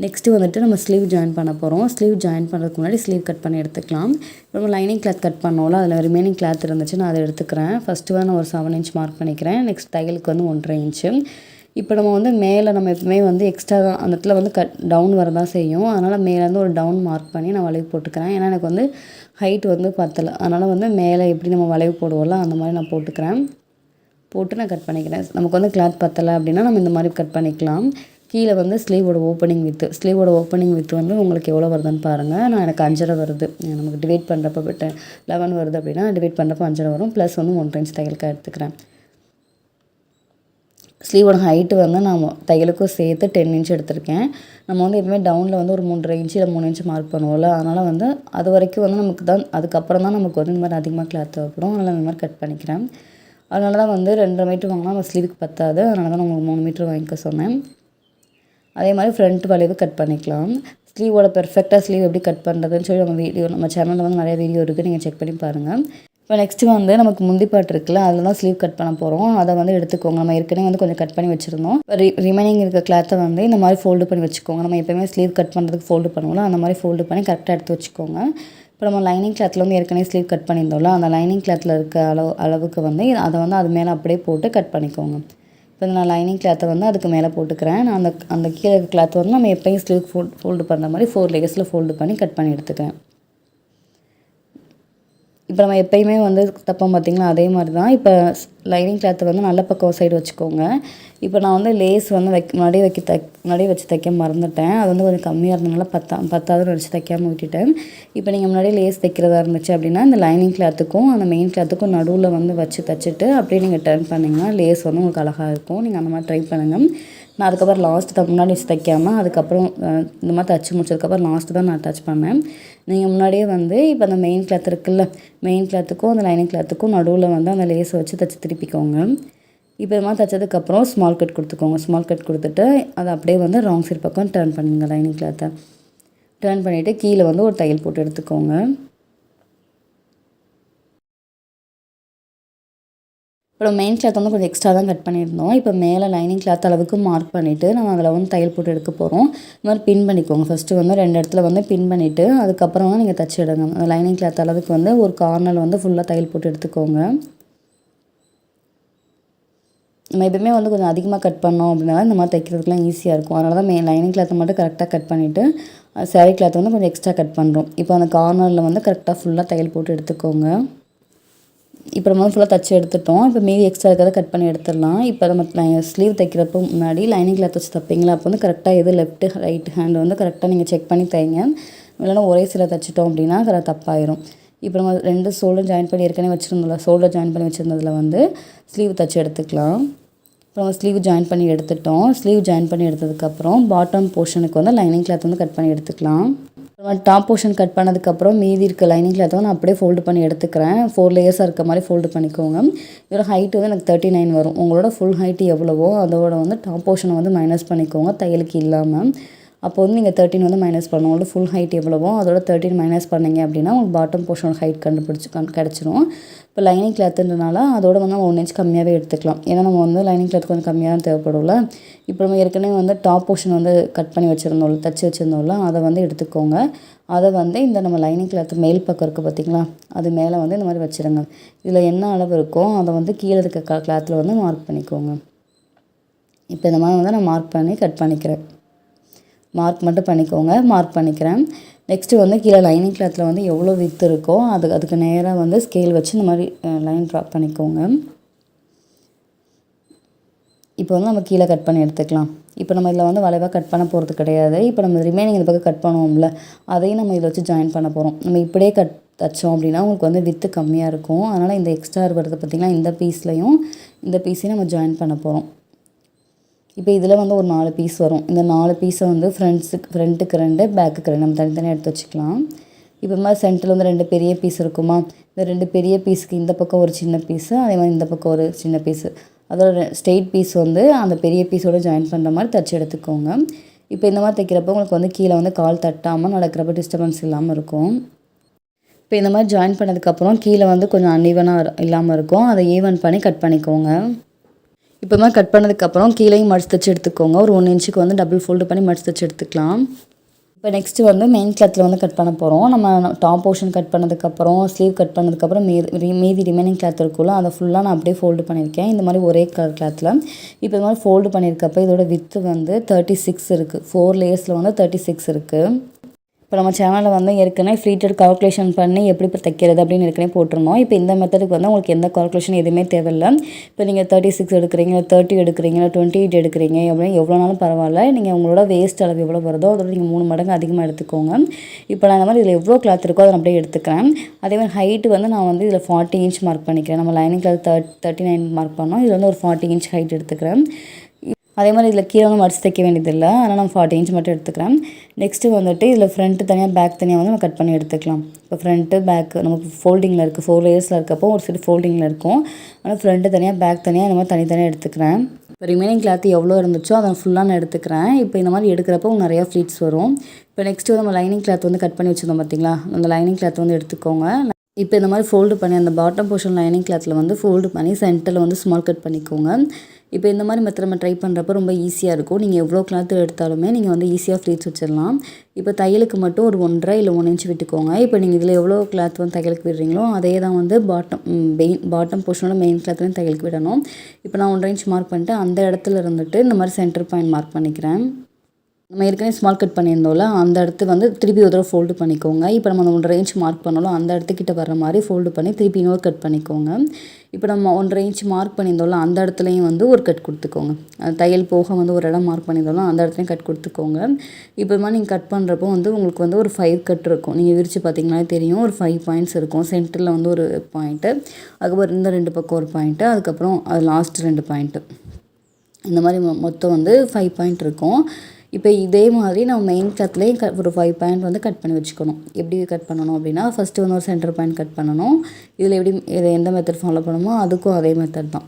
நெக்ஸ்ட்டு வந்துட்டு நம்ம ஸ்லீவ் ஜாயின் பண்ண போகிறோம் ஸ்லீவ் ஜாயின் பண்ணுறதுக்கு முன்னாடி ஸ்லீவ் கட் பண்ணி எடுத்துக்கலாம். இப்போ நம்ம லைனிங் கிளாத் கட் பண்ணோம்ல அதில் ரிமைனிங் கிளாத் இருந்துச்சு நான் அதை எடுத்துக்கிறேன். ஃபஸ்ட்டு வந்து நான் ஒரு செவன் இன்ச் மார்க் பண்ணிக்கிறேன். நெக்ஸ்ட் தையலுக்கு வந்து ஒன்றரை இன்ச்சு இப்போ நம்ம வந்து மேலே நம்ம எப்பவுமே வந்து எக்ஸ்ட்ரா தான் அந்த இடத்துல வந்து கட் டவுன் வரதான் செய்யும். அதனால் மேலேருந்து ஒரு டவுன் மார்க் பண்ணி நான் வளைவு போட்டுக்கிறேன். ஏன்னா எனக்கு வந்து ஹைட் வந்து பத்தலை. அதனால் வந்து மேலே எப்படி நம்ம வளைவு போடுவோம்ல அந்த மாதிரி நான் போட்டுக்கிறேன். போட்டு நான் கட் பண்ணிக்கிறேன். நமக்கு வந்து கிளாத் பத்தலை அப்படின்னா நம்ம இந்த மாதிரி கட் பண்ணிக்கலாம். கீழே வந்து ஸ்லீவோட ஓப்பனிங் வித்து ஸ்லீவோட ஓப்பனிங் வித்து வந்து உங்களுக்கு எவ்வளோ வருதுன்னு பாருங்கள் நான் எனக்கு அஞ்சரை வருது. நமக்கு டிவைட் பண்ணுறப்ப விட்டு லெவன் வருது அப்படின்னா டிவைட் பண்ணுறப்ப அஞ்சரை வரும். ப்ளஸ் வந்து ஒன்றரை இன்ச் தையலுக்காக எடுத்துக்கிறேன். ஸ்லீவோட ஹைட்டு வந்து நான் தையலுக்கும் சேர்த்து டென் இன்ச் எடுத்திருக்கேன். நம்ம வந்து எப்பவுமே டவுனில் வந்து ஒரு மூன்றரை இன்ச்சு இல்லை மூணு இன்ச்சு மார்க் பண்ணுவோம்ல. அதனால் வந்து அது வரைக்கும் வந்து நமக்கு தான் அதுக்கப்புறம் தான் நமக்கு வந்து இந்த மாதிரி அதிகமாக கிளாத் தேவைப்படும். அதனால் இந்த மாதிரி கட் பண்ணிக்கிறேன். அதனால தான் வந்து ரெண்டரை மீட்ரு வாங்கினா நம்ம ஸ்லீவுக்கு பத்தாது. அதனால தான் நான் மூணு மீட்ரு வாங்கிக்க சொன்னேன். அதே மாதிரி ஃப்ரண்ட் வளைவு கட் பண்ணிக்கலாம். ஸ்லீவோட பெர்ஃபெக்டாக ஸ்லீவ் எப்படி கட் பண்ணுறதுன்னு சொல்லி நம்ம வீடியோ நம்ம சேனலில் வந்து நிறைய வீடியோ இருக்குது நீங்கள் செக் பண்ணி பாருங்கள் இப்போ நெக்ஸ்ட்டு வந்து நமக்கு முந்தி பாட்டு இருக்குல்ல அதில் தான் ஸ்லீவ் கட் பண்ண போகிறோம் அதை வந்து எடுத்துக்கோங்க. நம்ம ஏற்கனவே வந்து கொஞ்சம் கட் பண்ணி வச்சுருந்தோம். ரி ரிமைனிங் இருக்க கிளாத்தை வந்து இந்த மாதிரி ஃபோல்டு பண்ணி வச்சுக்கோங்க. நம்ம எப்போயுமே ஸ்லீவ் கட் பண்ணுறதுக்கு ஃபோல்டு பண்ணுவோம்ல அந்த மாதிரி ஃபோல்டு பண்ணி கரெக்டாக எடுத்து வச்சுக்கோங்க. இப்போ நம்ம லைனிங் கிளாத்தில் வந்து ஏற்கனவே ஸ்லீவ் கட் பண்ணியிருந்தோம்ல அந்த லைனிங் கிளாத்தில் இருக்க அளவு அளவுக்கு வந்து அதை வந்து அது மேலே அப்படியே போட்டு கட் பண்ணிக்கோங்க. இப்போ நான் லைனிங் கிளாத்தை வந்து அதுக்கு மேலே போட்டுக்கிறேன். நான் அந்த அந்த கீழே கிளாத் வந்து நம்ம எப்பயும் ஸ்லீவ் ஃபோல்ட் ஃபோல்டு பண்ணுற மாதிரி ஃபோர் லேயர்ஸில் ஃபோல்டு பண்ணி கட் பண்ணி எடுத்துக்கிறேன் இப்போ நம்ம எப்பயுமே வந்து தப்போம் பார்த்திங்களா? அதே மாதிரி தான். இப்போ லைனிங் கிளாத்தை வந்து நல்ல பக்கம் சைடு வச்சுக்கோங்க. இப்போ நான் வந்து லேஸ் வந்து வைக்க முன்னாடியே வைக்க தைக் முன்னாடியே வச்சு தைக்க மறந்துட்டேன். அது வந்து கொஞ்சம் கம்மியாக இருந்தனால பத்தா பத்தாவது வச்சு தைக்காமல் விட்டுட்டேன். இப்போ நீங்கள் முன்னாடியே லேஸ் தைக்கிறதா இருந்துச்சு அப்படின்னா இந்த லைனிங் கிளாத்துக்கும் அந்த மெயின் கிளாத்துக்கும் நடுவில் வந்து வச்சு தைச்சிட்டு அப்படியே நீங்கள் டர்ன் பண்ணிங்கன்னா லேஸ் வந்து உங்களுக்கு அழகாக இருக்கும். நீங்கள் அந்த மாதிரி ட்ரை பண்ணுங்கள் நான் அதுக்கப்புறம் லாஸ்ட்டு முன்னாடி தைக்காமல் அதுக்கப்புறம் இந்த மாதிரி தைச்சி முடிச்சதுக்கப்புறம் லாஸ்ட்டு தான் நான் டச் பண்ணேன். நீங்கள் முன்னாடியே வந்து இப்போ அந்த மெயின் கிளாத் இருக்குல்ல மெயின் கிளாத்துக்கும் அந்த லைனிங் கிளாத்துக்கும் நடுவில் வந்து அந்த லேஸை வச்சு தைச்சி திருப்பிக்கோங்க. இப்போ இது மாதிரி தைச்சதுக்கப்புறம் ஸ்மால் கட் கொடுத்துக்கோங்க. ஸ்மால் கட் கொடுத்துட்டு அதை அப்படியே வந்து ராங் சைட் பக்கம் டர்ன் பண்ணுங்க லைனிங் கிளாத்தை டேர்ன் பண்ணிவிட்டு கீழே வந்து ஒரு தையல் போட்டு எடுத்துக்கோங்க. இப்போ மெயின் கிளாத் வந்து கொஞ்சம் எக்ஸ்ட்ரா தான் கட் பண்ணியிருந்தோம். இப்போ மேலே லைனிங் கிளாத் அளவுக்கு மார்க் பண்ணிவிட்டு நம்ம அதில் வந்து தையல் போட்டு எடுக்க போகிறோம் இந்த மாதிரி பின் பண்ணிக்கோங்க. ஃபஸ்ட்டு வந்து ரெண்டு இடத்துல வந்து பின் பண்ணிவிட்டு அதுக்கப்புறம் வந்து நீங்கள் தச்சு எடுங்க. அந்த லைனிங் கிளாத் அளவுக்கு வந்து ஒரு கார்னர் வந்து ஃபுல்லாக தையல் போட்டு எடுத்துக்கோங்க. நம்ம எப்பவுமே வந்து கொஞ்சம் அதிகமாக கட் பண்ணோம் அப்படின்னா இந்த மாதிரி தைக்கிறதுக்குலாம் ஈஸியாக இருக்கும். அதனால தான் மெயின் லைனிங் கிளாத்தை மட்டும் கரெக்டாக கட் பண்ணிவிட்டு சேரீ கிளாத்தை வந்து கொஞ்சம் எக்ஸ்ட்ரா கட் பண்ணுறோம் இப்போ அந்த கார்னரில் வந்து கரெக்டாக ஃபுல்லாக தையல் போட்டு எடுத்துக்கோங்க. இப்போ நம்ம ஃபுல்லாக தச்சு எடுத்துட்டோம். இப்போ மீதி எக்ஸ்ட்ரா இருக்கிறத கட் பண்ணி எடுத்துடலாம். இப்போ நம்ம ஸ்லீவ் தைக்கிறப்போ முன்னாடி லைனிங் கிளாத் வச்சு தைப்பீங்களா? அப்போ வந்து கரெக்டாக எது லெஃப்ட் ரைட் ஹேண்ட் வந்து கரெக்டாக நீங்கள் செக் பண்ணி தைங்க. இல்லைனா ஒரே சில தைச்சிட்டோம் அப்படின்னா கரெக்டாக தப்பாயிரும். இப்போ நம்ம ரெண்டு ஷோல்டர் ஜாயின் பண்ணி ஏற்கனவே வச்சுருந்தோம்ல ஷோல்டர் ஜாயின் பண்ணி வச்சுருந்ததில் வந்து ஸ்லீவ் தைச்சி எடுத்துக்கலாம். இப்போ நம்ம ஸ்லீவ் ஜாயின் பண்ணி எடுத்துட்டோம். ஸ்லீவ் ஜாயின் பண்ணி எடுத்ததுக்கப்புறம் பாட்டம் போர்ஷனுக்கு வந்து லைனிங் கிளாத் வந்து கட் பண்ணி எடுத்துக்கலாம். டாப் போர்ஷன் கட் பண்ணதுக்கப்புறம் மீதி இருக்க லைனிங் கிளாத்தை நான் அப்படியே ஃபோல்டு பண்ணி எடுத்துக்கிறேன். ஃபோர் லேயர்ஸாக இருக்க மாதிரி ஃபோல்டு பண்ணிக்கோங்க. இதோட ஹைட்டு வந்து எனக்கு தேர்ட்டி நைன் வரும். உங்களோட ஃபுல் ஹைட்டு எவ்வளவோ அதோட வந்து டாப் போர்ஷனை வந்து மைனஸ் பண்ணிக்கோங்க. தையலுக்கு இல்லாமல் அப்போ வந்து நீங்கள் தேர்ட்டின் வந்து மைனஸ் பண்ணணும். உங்களோட ஃபுல் ஹைட் எவ்வளவோ அதோட தேர்ட்டின் மைனஸ் பண்ணிங்க அப்படின்னா உங்களுக்கு பாட்டம் போர்ஷனோட ஹைட் கண்டுபிடிச்சி கண் கிடச்சிரும். இப்போ லைனிங் கிளாத்துன்றனால அதோட வந்து ஒன் இன்ச் கம்மியாகவே எடுத்துக்கலாம். ஏன்னா நம்ம வந்து லைனிங் கிளாத் கொஞ்சம் கம்மியாக தான் தேவைப்படும்ல. இப்போ நம்ம ஏற்கனவே வந்து டாப் போர்ஷன் வந்து கட் பண்ணி வச்சுருந்தோம்ல தச்சு வச்சுருந்தோம்ல அதை வந்து எடுத்துக்கோங்க. அதை வந்து இந்த நம்ம லைனிங் கிளாத் மேல் பக்கம் இருக்குது பார்த்திங்களா அது மேலே வந்து இந்த மாதிரி வச்சுருங்க. இதில் என்ன அளவு இருக்கோ அதை வந்து கீழே இருக்க கிளாத்தில் வந்து மார்க் பண்ணிக்கோங்க. இப்போ இந்த மாதிரி வந்து நான் மார்க் பண்ணி கட் பண்ணிக்கிறேன். மார்க் மட்டும் பண்ணிக்கோங்க மார்க் பண்ணிக்கிறேன். நெக்ஸ்ட்டு வந்து கீழே லைனிங் கிளாத்தில் வந்து எவ்வளோ வித்து இருக்கோ அது அதுக்கு நேராக வந்து ஸ்கேல் வச்சு இந்த மாதிரி லைன் ட்ராப் பண்ணிக்கோங்க. இப்போ வந்து நம்ம கீழே கட் பண்ணி எடுத்துக்கலாம். இப்போ நம்ம இதில் வந்து வளைவாக கட் பண்ண போகிறது கிடையாது. இப்போ நம்ம ரிமைனிங் இந்த பக்கம் கட் பண்ணுவோம்ல அதையும் நம்ம இதில் வச்சு ஜாயின் பண்ண போகிறோம் நம்ம இப்படியே கட் தைச்சோம் அப்படின்னா உங்களுக்கு வந்து வித்து கம்மியாக இருக்கும். அதனால் இந்த எக்ஸ்ட்ரா இருக்கிறது பார்த்திங்கன்னா இந்த பீஸ்லையும் இந்த பீஸையும் நம்ம ஜாயின் பண்ண போகிறோம் இப்போ இதில் வந்து ஒரு நாலு பீஸ் வரும். இந்த நாலு பீஸை வந்து ஃப்ரண்ட்ஸுக்கு ஃப்ரண்ட்டுக்கு ரெண்டு பேக்குக்கு ரெண்டு. நம்ம தனித்தனியாக எடுத்து வச்சுக்கலாம். இப்போ மாதிரி சென்டரில் வந்து ரெண்டு பெரிய பீஸ் இருக்குமா? இந்த ரெண்டு பெரிய பீஸுக்கு இந்த பக்கம் ஒரு சின்ன பீஸு அதே மாதிரி இந்த பக்கம் ஒரு சின்ன பீஸு அதோட ஸ்ட்ரெயிட் பீஸ் வந்து அந்த பெரிய பீஸோடு ஜாயின் பண்ணுற மாதிரி தைச்சி எடுத்துக்கோங்க. இப்போ இந்த மாதிரி தைக்கிறப்போ உங்களுக்கு வந்து கீழே வந்து கால் தட்டாமல் நடக்கிறப்ப டிஸ்டர்பன்ஸ் இல்லாமல் இருக்கும். இப்போ இந்த மாதிரி ஜாயின் பண்ணதுக்கப்புறம் கீழே வந்து கொஞ்சம் அன்இவனாக இல்லாமல் இருக்கும். அதை ஈவன் பண்ணி கட் பண்ணிக்கோங்க. இப்போ மாதிரி கட் பண்ணதுக்கப்புறம் கீழேயும் மடிச்சு தைச்சு எடுத்துக்கோங்க. ஒரு ஒன் இன்ச்சுக்கு வந்து டபுள் ஃபோல்டு பண்ணி மடிச்சு தைச்சு எடுத்துக்கலாம். இப்போ நெக்ஸ்ட்டு வந்து மெயின் கிளாத்தில் வந்து கட் பண்ண போகிறோம் நம்ம டாப் போர்ஷன் கட் பண்ணதுக்கப்புறம் ஸ்லீவ் கட் பண்ணதுக்கப்புறம் மீதி மீதி ரிமைனிங் கிளாத் இருக்குல்ல அதை ஃபுல்லாக நான் அப்படியே ஃபோல்டு பண்ணியிருக்கேன். இந்த மாதிரி ஒரே கலர் கிளாத்தில் இப்போ இந்த மாதிரி ஃபோல்டு பண்ணியிருக்கப்போ இதோட வித்து வந்து தேர்ட்டி சிக்ஸ் இருக்குது ஃபோர் லேயர்ஸில் வந்து தேர்ட்டி சிக்ஸ் இருக்குது இப்போ நம்ம சேனலில் வந்து ஏற்கனவே ஃப்ரீட்டட் கால்குலேஷன் பண்ணி எப்படி இப்போ தைக்கிறது அப்படின்னு ஏற்கனவே போட்டிருந்தோம். இப்போ இந்த மெத்தடுக்கு வந்து உங்களுக்கு எந்த கால்குலேஷன் எதுவுமே தேவையில்லை. இப்போ நீங்கள் தேர்ட்டி சிக்ஸ் எடுக்கிறீங்க தேர்ட்டி எடுக்கிறீங்க டுவெண்ட்டி எயிட் எடுக்கிறீங்க அப்படின்னு எவ்வளோ நாளும் பரவாயில்ல. நீங்கள் உங்களோட வேஸ்ட் அளவு எவ்வளோ வருதோ அதோட நீங்கள் மூணு மடங்கு அதிகமாக எடுத்துக்கோங்க. இப்போ நான் இந்த மாதிரி இதில் எவ்வளோ கிளாத் இருக்கோ அதை நான் அப்படியே எடுத்துக்கிறேன். அதே மாதிரி ஹைட்டு வந்து நான் வந்து இதில் ஃபார்ட்டி இன்ச் மார்க் பண்ணிக்கிறேன். நம்ம lining cloth third thirty nine mark பண்ணோம். இதில் வந்து ஒரு ஃபார்ட்டி இன்ச் ஹைட் எடுத்துக்கிறேன். அதே மாதிரி இதில் கீழே வந்து மடிச்சு தைக்க வேண்டியதில்லை. அதனால் நான் ஃபார்ட்டி இன்ச் மட்டும் எடுத்துக்கிறேன். நெக்ஸ்ட்டு வந்துட்டு இதில் ஃப்ரண்ட்டு தனியாக பேக் தனியாக வந்து நம்ம கட் பண்ணி எடுத்துக்கலாம். இப்போ ஃப்ரண்ட்டு பேக்கு நமக்கு ஃபோல்டிங்கில் இருக்குது ஃபோர் லேயர்ஸில் இருக்கப்போ ஒரு சைடு ஃபோல்டிங்கில் இருக்கும். ஆனால் ஃப்ரண்ட்டு தனியாக பேக் தனியாக இந்த மாதிரி தனித்தனியாக எடுத்துக்கிறேன். இப்போ ரிமைனிங் கிளாத் எவ்வளோ இருந்துச்சோ அதை ஃபுல்லாக நான் எடுத்துக்கிறேன். இப்போ இந்த மாதிரி எடுக்கிறப்போ நிறையா ஃப்ளீட்ஸ் வரும். இப்போ நெக்ஸ்ட்டு நம்ம லைனிங் கிளாத் வந்து கட் பண்ணி வச்சுருந்தோம் பார்த்தீங்களா? அந்த லைனிங் கிளாத் வந்து எடுத்துக்கோங்க. இப்போ இந்த மாதிரி ஃபோல்டு பண்ணி அந்த பாட்டம் போர்ஷன் லைனிங் கிளாத்தில் வந்து ஃபோல்டு பண்ணி சென்டரில் வந்து ஸ்மால் கட் பண்ணிக்கோங்க. இப்போ இந்த மாதிரி மெத்தட் நம்ம ட்ரை பண்ணுறப்ப ரொம்ப ஈஸியாக இருக்கும். நீங்கள் எவ்வளோ கிளாத் எடுத்தாலுமே நீங்கள் வந்து ஈஸியாக ஃப்ளீட்ஸ் வச்சிடலாம். இப்போ தையலுக்கு மட்டும் ஒரு ஒன்றரை இல்லை ஒன் இன்ச் விட்டுக்கோங்க. இப்போ நீங்கள் இதில் எவ்வளோ கிளாத் வந்து தையலுக்கு விடுறீங்களோ அதே தான் வந்து பாட்டம் மெயின் பாட்டம் போர்ஷனோட மெயின் கிளாத்லையும் தையலுக்கு விடணும். இப்போ நான் ஒன்றரை இன்ச் மார்க் பண்ணிட்டு அந்த இடத்துல இருந்துட்டு இந்த மாதிரி சென்டர் பாயிண்ட் மார்க் பண்ணிக்கிறேன். நம்ம ஏற்கனவே ஸ்மால் கட் பண்ணியிருந்தோம்ல அந்த இடத்து வந்து திருப்பி ஒரு தடவை ஃபோல்டு பண்ணிக்கோங்க. இப்போ நம்ம அந்த ஒன்றரை இன்ச் மார்க் பண்ணாலும் அந்த இடத்துக்கிட்ட வர மாதிரி ஃபோல்டு பண்ணி திருப்பி இன்னொரு கட் பண்ணிக்கோங்க. இப்போ நம்ம ஒன்றரை இன்ச் மார்க் பண்ணியிருந்தோம்ல அந்த இடத்துலையும் வந்து ஒரு கட் கொடுத்துக்கோங்க. தையல் போக வந்து ஒரு இடம் மார்க் பண்ணியிருந்தோம்ல அந்த இடத்துலையும் கட் கொடுத்துக்கோங்க. இப்போ மாதிரி நீங்கள் கட் பண்ணுறப்போ வந்து உங்களுக்கு வந்து ஒரு ஃபைவ் கட் இருக்கும். நீங்கள் விரித்து பார்த்தீங்கன்னாலே தெரியும் ஒரு ஃபைவ் பாயிண்ட்ஸ் இருக்கும். சென்டரில் வந்து ஒரு பாயிண்ட்டு அதுக்கப்புறம் இந்த ரெண்டு பக்கம் ஒரு பாயிண்ட்டு அதுக்கப்புறம் அது லாஸ்ட் ரெண்டு பாயிண்ட்டு இந்த மாதிரி மொ மொத்தம் வந்து ஃபைவ் பாயிண்ட் இருக்கும். இப்போ இதே மாதிரி நம்ம மெயின் கிளாத்லேயே க ஒரு ஃபைவ் பாயிண்ட் வந்து கட் பண்ணி வச்சுக்கணும். எப்படி கட் பண்ணணும் அப்படின்னா ஃபஸ்ட்டு வந்து ஒரு சென்டர் பாயிண்ட் கட் பண்ணணும். இதில் எப்படி இதை எந்த மெத்தட் ஃபாலோ பண்ணுமோ அதுக்கும் அதே மெத்தட் தான்.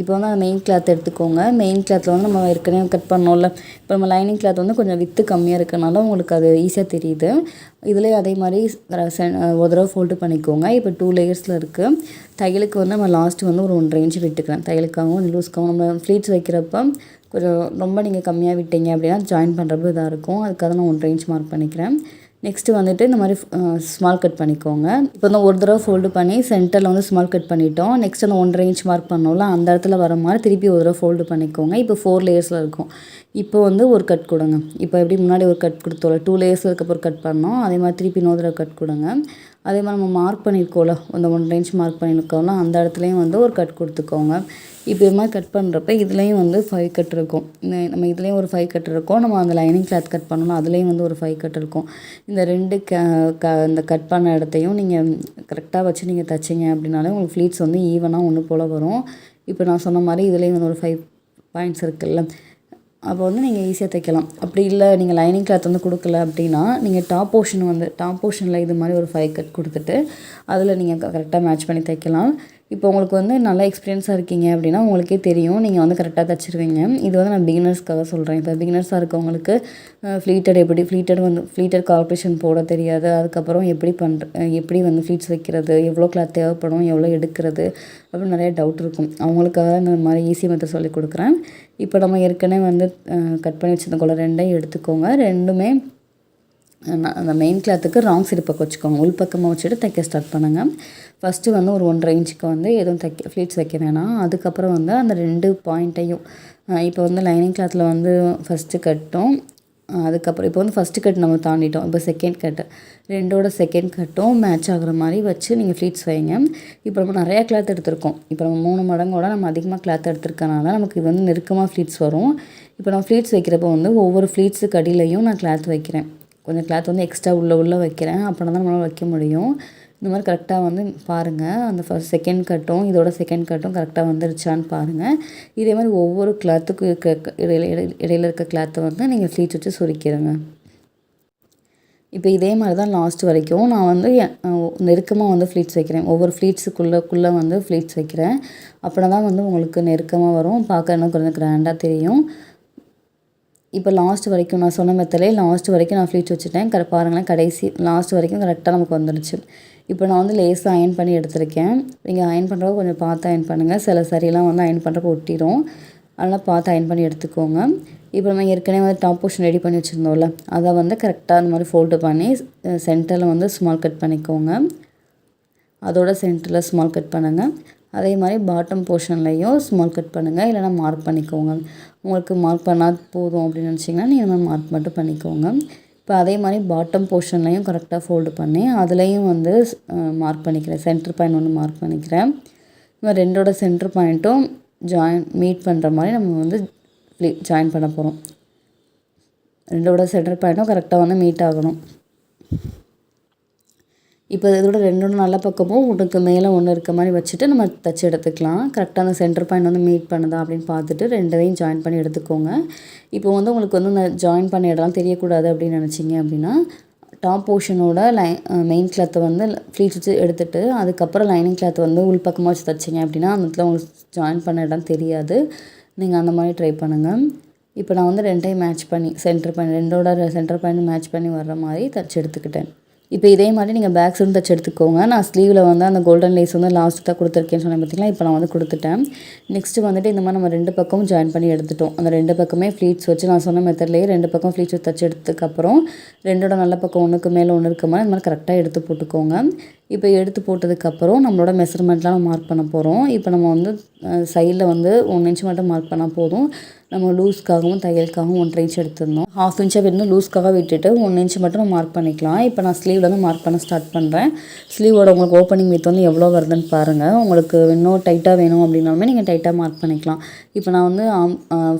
இப்போ வந்து அந்த மெயின் கிளாத் எடுத்துக்கோங்க. மெயின் கிளாத்தில் வந்து நம்ம ஏற்கனவே கட் பண்ணோம்ல. இப்போ நம்ம லைனிங் கிளாத் வந்து கொஞ்சம் வித்து கம்மியாக இருக்கனால உங்களுக்கு அது ஈஸியாக தெரியுது. இதுலேயே அதே மாதிரி ஒரு தடவை ஃபோல்டு பண்ணிக்கோங்க. இப்போ டூ லேயர்ஸில் இருக்குது தையலுக்கு வந்து நம்ம லாஸ்ட்டு வந்து ஒரு ஒன்றரை இன்ச்சு விட்டுக்கிறேன் தையலுக்காகவும் லூஸ்க்காகவும் நம்ம ஃப்ளீட்ஸ் வைக்கிறப்ப கொஞ்சம் ரொம்ப நீங்கள் கம்மியாக விட்டீங்க அப்படின்னா ஜாயின் பண்ணுறப்ப இதாக இருக்கும். அதுக்காக நான் ஒன்றரை இன்ச் மார்க் பண்ணிக்கிறேன். நெக்ஸ்ட்டு வந்துட்டு இந்த மாதிரி ஸ்மால் கட் பண்ணிக்கோங்க. இப்போ வந்து ஒரு தடவை ஃபோல்டு பண்ணி சென்டரில் வந்து ஸ்மால் கட் பண்ணிட்டோம். நெக்ஸ்ட் அந்த ஒன்றரை இன்ச் மார்க் பண்ணோம்ல அந்த இடத்துல வர மாதிரி திருப்பி ஒரு தடவை ஃபோல்டு பண்ணிக்கோங்க. இப்போ ஃபோர் லேயர்ஸில் இருக்கும். இப்போ வந்து ஒரு கட் கொடுங்க. இப்போ எப்படி முன்னாடி ஒரு கட் கொடுத்தோம்ல டூ லேயர்ஸில் இருக்கப்போ கட் பண்ணோம். அதே மாதிரி திருப்பி இன்னொரு தடவை கட் கொடுங்க. அதே மாதிரி நம்ம மார்க் பண்ணியிருக்கோம்ல அந்த ஒன்றரை இன்ச் மார்க் பண்ணியிருக்கோம்ல அந்த இடத்துலையும் வந்து ஒரு கட் கொடுத்துக்கோங்க. இப்போ இது மாதிரி கட் பண்ணுறப்ப இதுலேயும் வந்து ஃபைவ் கட் இருக்கும். இந்த நம்ம இதுலேயும் ஒரு ஃபைவ் கட் இருக்கும். நம்ம அந்த லைனிங் கிளாத் கட் பண்ணணும். அதுலேயும் வந்து ஒரு ஃபைவ் கட் இருக்கும். இந்த ரெண்டு க க இந்த கட் பண்ண இடத்தையும் நீங்கள் கரெக்டாக வச்சு நீங்கள் தைச்சிங்க அப்படின்னாலே உங்களுக்கு ஃப்ளீட்ஸ் வந்து ஈவனாக ஒன்று போல் வரும். இப்போ நான் சொன்ன மாதிரி இதுலேயும் வந்து ஒரு ஃபைவ் பாயிண்ட்ஸ் இருக்குல்ல. அப்போ வந்து நீங்கள் ஈஸியாக தைக்கலாம். அப்படி இல்லை நீங்கள் லைனிங் கிளாத் வந்து கொடுக்கல அப்படின்னா நீங்கள் டாப் போர்ஷன் வந்து டாப் போர்ஷனில் இது மாதிரி ஒரு ஃபைவ் கட் கொடுத்துட்டு அதில் நீங்கள் கரெக்டாக மேட்ச் பண்ணி தைக்கலாம். இப்போ உங்களுக்கு வந்து நல்லா எக்ஸ்பீரியன்ஸாக இருக்கீங்க அப்படின்னா உங்களுக்கே தெரியும். நீங்கள் வந்து கரெக்டாக தைச்சிருவீங்க. இது வந்து நான் பிகினர்ஸ்க்காக சொல்கிறேன் இப்போ பிகினர்ஸாக இருக்கவங்களுக்கு ஃப்ளீட்டட் எப்படி ஃப்ளீட்டட் வந்து ஃப்ளீட்டட் கார்பரேஷன் போட தெரியாது. அதுக்கப்புறம் எப்படி பண்ணுற எப்படி வந்து ஃப்ளீட்ஸ் வைக்கிறது எவ்வளோ கிளாத் தேவைப்படும் எவ்வளோ எடுக்கிறது அப்படின்னு நிறைய டவுட் இருக்கும். அவங்களுக்காக இந்த மாதிரி ஈஸி மெத்தட் சொல்லி கொடுக்குறேன். இப்போ நம்ம ஏற்கனவே வந்து கட் பண்ணி வச்சிருந்த கொள்ள ரெண்டையும் எடுத்துக்கோங்க. ரெண்டுமே அந்த மெயின் கிளாத்துக்கு ராங் சைடு பக்கம் வச்சுக்கோங்க உள் பக்கமாக வச்சுட்டு தைக்க ஸ்டார்ட் பண்ணுங்கள் ஃபஸ்ட்டு வந்து ஒரு ஒன்றரை இன்ச்சுக்கு வந்து எதுவும் தைக்க ஃப்ளீட்ஸ் வைக்க வேணாம். அதுக்கப்புறம் வந்து அந்த ரெண்டு பாயிண்ட்டையும் இப்போ வந்து லைனிங் கிளாத்தில் வந்து ஃபஸ்ட்டு கட்டும். அதுக்கப்புறம் இப்போ வந்து ஃபஸ்ட்டு கட் நம்ம தாண்டிட்டோம். இப்போ செகண்ட் கட்டு ரெண்டோட செகண்ட் கட்டும் மேட்ச் ஆகுற மாதிரி வச்சு நீங்கள் ஃப்ளீட்ஸ் வைங்க. இப்போ நம்ம நிறையா கிளாத் எடுத்திருக்கோம். இப்போ நம்ம மூணு மடங்கோட நம்ம அதிகமாக கிளாத் எடுத்திருக்கனால நமக்கு இது வந்து நெருக்கமாக ஃப்ளீட்ஸ் வரும். இப்போ நான் ஃப்ளீட்ஸ் வைக்கிறப்போ வந்து ஒவ்வொரு ஃப்ளீட்ஸுக்கு அடியிலையும் நான் கிளாத் வைக்கிறேன். கொஞ்சம் கிளாத் வந்து எக்ஸ்ட்ரா உள்ளே உள்ளே வைக்கிறேன். அப்படின்னா தான் நம்மளால் வைக்க முடியும். இந்த மாதிரி கரெக்டாக வந்து பாருங்கள் அந்த ஃபஸ்ட் செகண்ட் கட்டும் இதோட செகண்ட் கட்டும் கரெக்டாக வந்துருச்சான்னு பாருங்கள் இதே மாதிரி ஒவ்வொரு கிளாத்துக்கும் இருக்க இடையில இடையில இடையில இருக்க கிளாத்தை வந்து நீங்கள் ஃப்ளீட்ஸ் வச்சு சுருக்கிடுங்க இப்போ இதே மாதிரி தான் லாஸ்ட் வரைக்கும் நான் வந்து நெருக்கமாக வந்து ஃப்ளீட்ஸ் வைக்கிறேன். ஒவ்வொரு ஃப்ளீட்ஸுக்குள்ளே வந்து ஃப்ளீட்ஸ் வைக்கிறேன். அப்படின்னா தான் வந்து உங்களுக்கு நெருக்கமாக வரும். பார்க்க இன்னும் கொஞ்சம் கிராண்டாக தெரியும். இப்போ லாஸ்ட் வரைக்கும் நான் சொன்ன மெத்தலே லாஸ்ட் வரைக்கும் நான் ஃப்ளீட்ஸ் வச்சுட்டேன். கரெக்ட் பாருங்களேன் கடைசி லாஸ்ட் வரைக்கும் கரெக்டாக நமக்கு வந்துடுச்சு இப்போ நான் வந்து லேஸாக அயன் பண்ணி எடுத்திருக்கேன். நீங்கள் அயன் பண்ணுறப்ப கொஞ்சம் பார்த்து அயன் பண்ணுங்கள் சில சரியெல்லாம் வந்து அயன் பண்ணுறப்ப ஒட்டிடும் அதனால் பார்த்து அயன் பண்ணி எடுத்துக்கோங்க. இப்போ நம்ம ஏற்கனவே வந்து டாப் போர்ஷன் ரெடி பண்ணி வச்சுருந்தோம்ல அதை வந்து கரெக்டாக அந்த மாதிரி ஃபோல்டு பண்ணி சென்டரில் வந்து ஸ்மால் கட் பண்ணிக்கோங்க. அதோட சென்டரில் ஸ்மால் கட் பண்ணுங்கள் அதே மாதிரி பாட்டம் போர்ஷன்லேயும் ஸ்மால் கட் பண்ணுங்கள் இல்லைனா மார்க் பண்ணிக்கோங்க. உங்களுக்கு மார்க் பண்ணால் போதும் அப்படின்னு நினச்சிங்கன்னா நீங்கள் இந்த மாதிரி மார்க் மட்டும் பண்ணிக்கோங்க. இப்போ அதே மாதிரி பாட்டம் போர்ஷன்லையும் கரெக்டாக ஃபோல்டு பண்ணி அதுலேயும் வந்து மார்க் பண்ணிக்கிறேன். சென்டர் பாயிண்ட் ஒன்று மார்க் பண்ணிக்கிறேன். இப்போ ரெண்டோட சென்டர் பாயிண்ட்டும் ஜாயின் மீட் பண்ணுற மாதிரி நம்ம வந்து ஜாயின் பண்ண போகிறோம் ரெண்டோட சென்டர் பாயிண்ட்டும் கரெக்டாக வந்து மீட் ஆகணும். இப்போ இதோட ரெண்டோட நல்ல பக்கமும் உனக்கு மேலே ஒன்று இருக்க மாதிரி வச்சுட்டு நம்ம தச்சு எடுத்துக்கலாம். கரெக்டாக அந்த சென்டர் பாயிண்ட் வந்து மீட் பண்ணுதா அப்படின்னு பார்த்துட்டு ரெண்டையும் ஜாயின் பண்ணி எடுத்துக்கோங்க. இப்போ வந்து உங்களுக்கு வந்து இந்த ஜாயின் பண்ண இடம்லாம் தெரியக்கூடாது அப்படின்னு நினச்சிங்க அப்படின்னா டாப் போர்ஷனோட லை மெயின் கிளாத்தை வந்து ஃப்ளீட் வச்சு எடுத்துகிட்டு அதுக்கப்புறம் லைனிங் கிளாத் வந்து உள் பக்கமாக வச்சு தைச்சிங்க அப்படின்னா அந்த இடத்துல உங்களுக்கு ஜாயின் பண்ண இடம் தெரியாது. நீங்கள் அந்த மாதிரி ட்ரை பண்ணுங்கள் இப்போ நான் வந்து ரெண்டையும் மேட்ச் பண்ணி சென்டர் பாயிண்ட் ரெண்டோட சென்டர் பாயிண்ட் மேட்ச் பண்ணி வர்ற மாதிரி தச்சு எடுத்துக்கிட்டேன். இப்போ இதே மாதிரி நீங்கள் பேக் சைடும் தச்சு எடுத்துக்கோங்க. நான் ஸ்லீவில் வந்து அந்த கோல்டன் லேஸ் வந்து லாஸ்ட்டு தான் கொடுத்துருக்கேன்னு சொன்னேன் பார்த்தீங்கன்னா இப்போ நான் வந்து கொடுத்துட்டேன். நெக்ஸ்ட்டு வந்துட்டு இந்த மாதிரி நம்ம ரெண்டு பக்கமும் ஜாயின் பண்ணி எடுத்துட்டோம். அந்த ரெண்டு பக்கமே ஃப்ளீட்ஸ் வச்சு நான் சொன்ன மெத்தட்லேயே ரெண்டு பக்கம் ஃப்ளீட்ஸ் வச்சு தச்சு எடுத்ததுக்கப்புறம் ரெண்டோட நல்ல பக்கம் ஒன்றுக்கு மேலே ஒன்று இருக்க மாதிரி இந்த மாதிரி கரெக்டாக எடுத்து போட்டுக்கோங்க. இப்போ எடுத்து போட்டதுக்கப்புறம் நம்மளோட மெஷர்மெண்ட்லாம் நம்ம மார்க் பண்ண போகிறோம் இப்போ நம்ம வந்து சைடில் வந்து ஒன் இன்ச் மட்டும் மார்க் பண்ணால் போதும். நம்ம லூஸ்க்காகவும் தையலுக்காகவும் ஒன்றரை இன்ச் எடுத்திருந்தோம். ஹாஃப் இன்ச்சாக வந்து லூஸ்க்காக விட்டுட்டு ஒன் இன்ச் மட்டும் நம்ம மார்க் பண்ணிக்கலாம். இப்போ நான் ஸ்லீவில் வந்து மார்க் பண்ண ஸ்டார்ட் பண்ணுறேன் ஸ்லீவோட உங்களுக்கு ஓப்பனிங் வித் வந்து எவ்வளோ வருதுன்னு பாருங்கள் உங்களுக்கு இன்னும் டைட்டாக வேணும் அப்படின்னாலுமே நீங்கள் டைட்டாக மார்க் பண்ணிக்கலாம். இப்போ நான் வந்து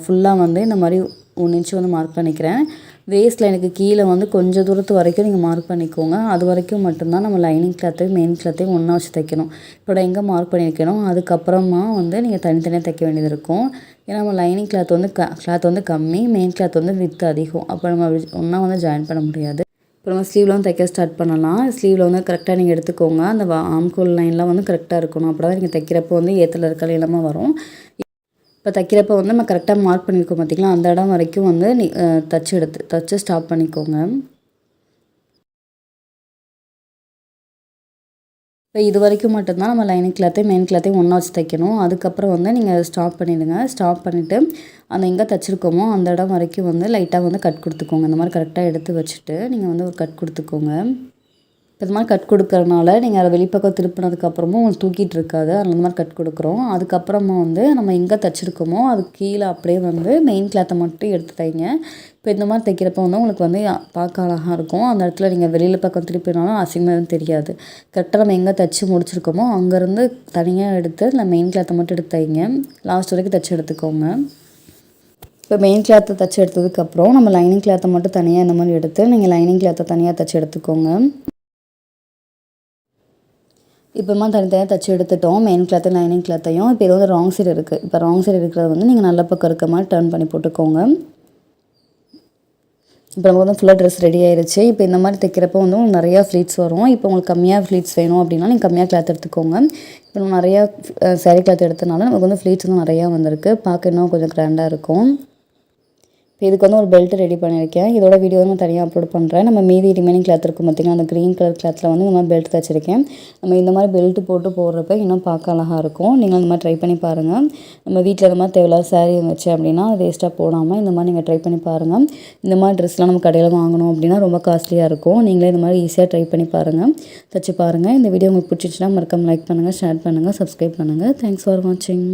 ஃபுல்லாக வந்து இந்த மாதிரி ஒன் இன்ச் வந்து மார்க் பண்ணிக்கிறேன். வேஸ்ட் லைனுக்கு கீழே வந்து கொஞ்சம் தூரத்து வரைக்கும் நீங்கள் மார்க் பண்ணிக்கோங்க. அது வரைக்கும் மட்டும்தான் நம்ம லைனிங் கிளாத்தையும் மெயின் கிளாத்தையும் ஒன்றா வச்சு தைக்கணும். இப்போ எங்கே மார்க் பண்ணியிருக்கணும் அதுக்கப்புறமா வந்து நீங்கள் தனித்தனியாக தைக்க வேண்டியது இருக்கும். ஏன்னா நம்ம லைனிங் கிளாத் வந்து க கிளாத் வந்து கம்மி மெயின் கிளாத் வந்து வித்து அதிகம். அப்போ நம்ம ஒன்றா வந்து ஜாயின் பண்ண முடியாது. இப்போ நம்ம ஸ்லீவில் வந்து தைக்க ஸ்டார்ட் பண்ணலாம். ஸ்லீவில் வந்து கரெக்டாக நீங்கள் எடுத்துக்கோங்க. அந்த ஆம்கோல் லைன்லாம் வந்து கரெக்டாக இருக்கணும். அப்போ தான் நீங்கள் தைக்கிறப்போ வந்து ஏற்றல இருக்க இல்லாமல் வரும். இப்போ தைக்கிறப்ப வந்து நம்ம கரெக்டாக மார்க் பண்ணியிருக்கோம் பார்த்திங்களா? அந்த இடம் வரைக்கும் வந்து நீ தச்சு எடுத்து தச்சு ஸ்டாப் பண்ணிக்கோங்க. இப்போ இது வரைக்கும் மட்டும்தான் நம்ம லைனிங் கிளாத்தையும் மெயின் கிளாத்தையும் ஒன்றா வச்சு தைக்கணும். அதுக்கப்புறம் வந்து நீங்கள் ஸ்டாப் பண்ணிவிடுங்க ஸ்டாப் பண்ணிவிட்டு அந்த எங்கே தைச்சிருக்கோமோ அந்த இடம் வரைக்கும் வந்து லைட்டாக வந்து கட் கொடுத்துக்கோங்க. இந்த மாதிரி கரெக்டாக எடுத்து வச்சுட்டு நீங்கள் வந்து ஒரு கட் கொடுத்துக்கோங்க. இது மாதிரி கட் கொடுக்கறனால நீங்கள் அதை வெளிப்பக்கம் திருப்பினதுக்கப்புறமும் உங்களுக்கு தூக்கிட்டு இருக்காது. அதில் மாதிரி கட் கொடுக்குறோம். அதுக்கப்புறமா வந்து நம்ம எங்கே தைச்சிருக்கோமோ அது கீழே அப்படியே வந்து மெயின் கிளாத்தை மட்டும் எடுத்து தைங்க இப்போ இந்த மாதிரி தைக்கிறப்ப வந்து உங்களுக்கு வந்து பார்க்க அழகாக இருக்கும். அந்த இடத்துல நீங்கள் வெளியில் பக்கம் திருப்பினாலும் அசிங்கமாக தெரியாது. கரெக்டாக நம்ம எங்கே தைச்சி முடிச்சிருக்கோமோ அங்கேருந்து தனியாக எடுத்து இந்த மெயின் கிளாத்தை மட்டும் எடுத்து தைங்க லாஸ்ட் வரைக்கும் தைச்சி எடுத்துக்கோங்க. இப்போ மெயின் கிளாத்தை தைச்சி எடுத்ததுக்கப்புறம் நம்ம லைனிங் கிளாத்தை மட்டும் தனியாக இந்த மாதிரி எடுத்து நீங்கள் லைனிங் கிளாத்தை தனியாக தைச்சி எடுத்துக்கோங்க. இப்போமா தனித்தனியாக தைச்சி எடுத்துட்டோம். மெயின் கிளாத்து லைனிங் கிளாத்தையும் இப்போ இது வந்து ராங் சைடு இருக்குது இப்போ ராங் சைடு இருக்கிறத வந்து நீங்கள் நல்ல பக்கம் இருக்க மாதிரி டர்ன் பண்ணி போட்டுக்கோங்க. இப்போ நமக்கு வந்து ஃபுல்லாக ட்ரெஸ் ரெடி ஆயிடுச்சு இப்போ இந்த மாதிரி தைக்கிறப்போ வந்து உங்களுக்கு நிறையா ஃப்ளீட்ஸ் வரும். இப்போ உங்களுக்கு கம்மியாக ஃப்ளீட்ஸ் வேணும் அப்படின்னா நீங்கள் கம்மியாக கிளாத் எடுத்துக்கோங்க. இப்போ நம்ம நிறையா சேரீ கிளாத் எடுத்தனால நமக்கு வந்து ஃப்ளீட்ஸ் வந்து நிறையா வந்திருக்கு. பார்க்க இன்னும் கொஞ்சம் கிராண்டாக இருக்கும். இப்போ இதுக்கு வந்து ஒரு பெல்ட் ரெடி பண்ணியிருக்கேன். இதோட வீடியோ நான் தனியாக அப்லோட் பண்ணுறேன் நம்ம மீதி ரிமைனிங் கிளாத் இருக்கும் பார்த்திங்கன்னா அந்த க்ரீன் கலர் கிளாத்தில் வந்து இந்த மாதிரி பெல்ட் தைச்சிருக்கேன். நம்ம இந்த மாதிரி பெல்ட் போட்டு போடுறப்ப இன்னும் பார்க்க அழகாக இருக்கும். நீங்கள் அந்த மாதிரி ட்ரை பண்ணி பாருங்கள் நம்ம வீட்டில் இந்த மாதிரி தேவையில்லாத சாரீ இருந்துச்சு அப்படின்னா வேஸ்ட்டாக போடாமல் இந்த மாதிரி நீங்கள் ட்ரை பண்ணி பாருங்கள் இந்த மாதிரி ட்ரெஸ்லாம் நம்ம கடையில் வாங்கணும் அப்படின்னா ரொம்ப காஸ்ட்லியாக இருக்கும். நீங்களே இந்த மாதிரி ஈஸியாக ட்ரை பண்ணி பாருங்கள் தைச்சி பாருங்கள் இந்த வீடியோ உங்களுக்கு பிடிச்சிச்சுன்னா மறக்காம லைக் பண்ணுங்கள் ஷேர் பண்ணுங்கள் சப்ஸ்கிரைப் பண்ணுங்கள் தேங்க்ஸ் ஃபார் வாட்சிங்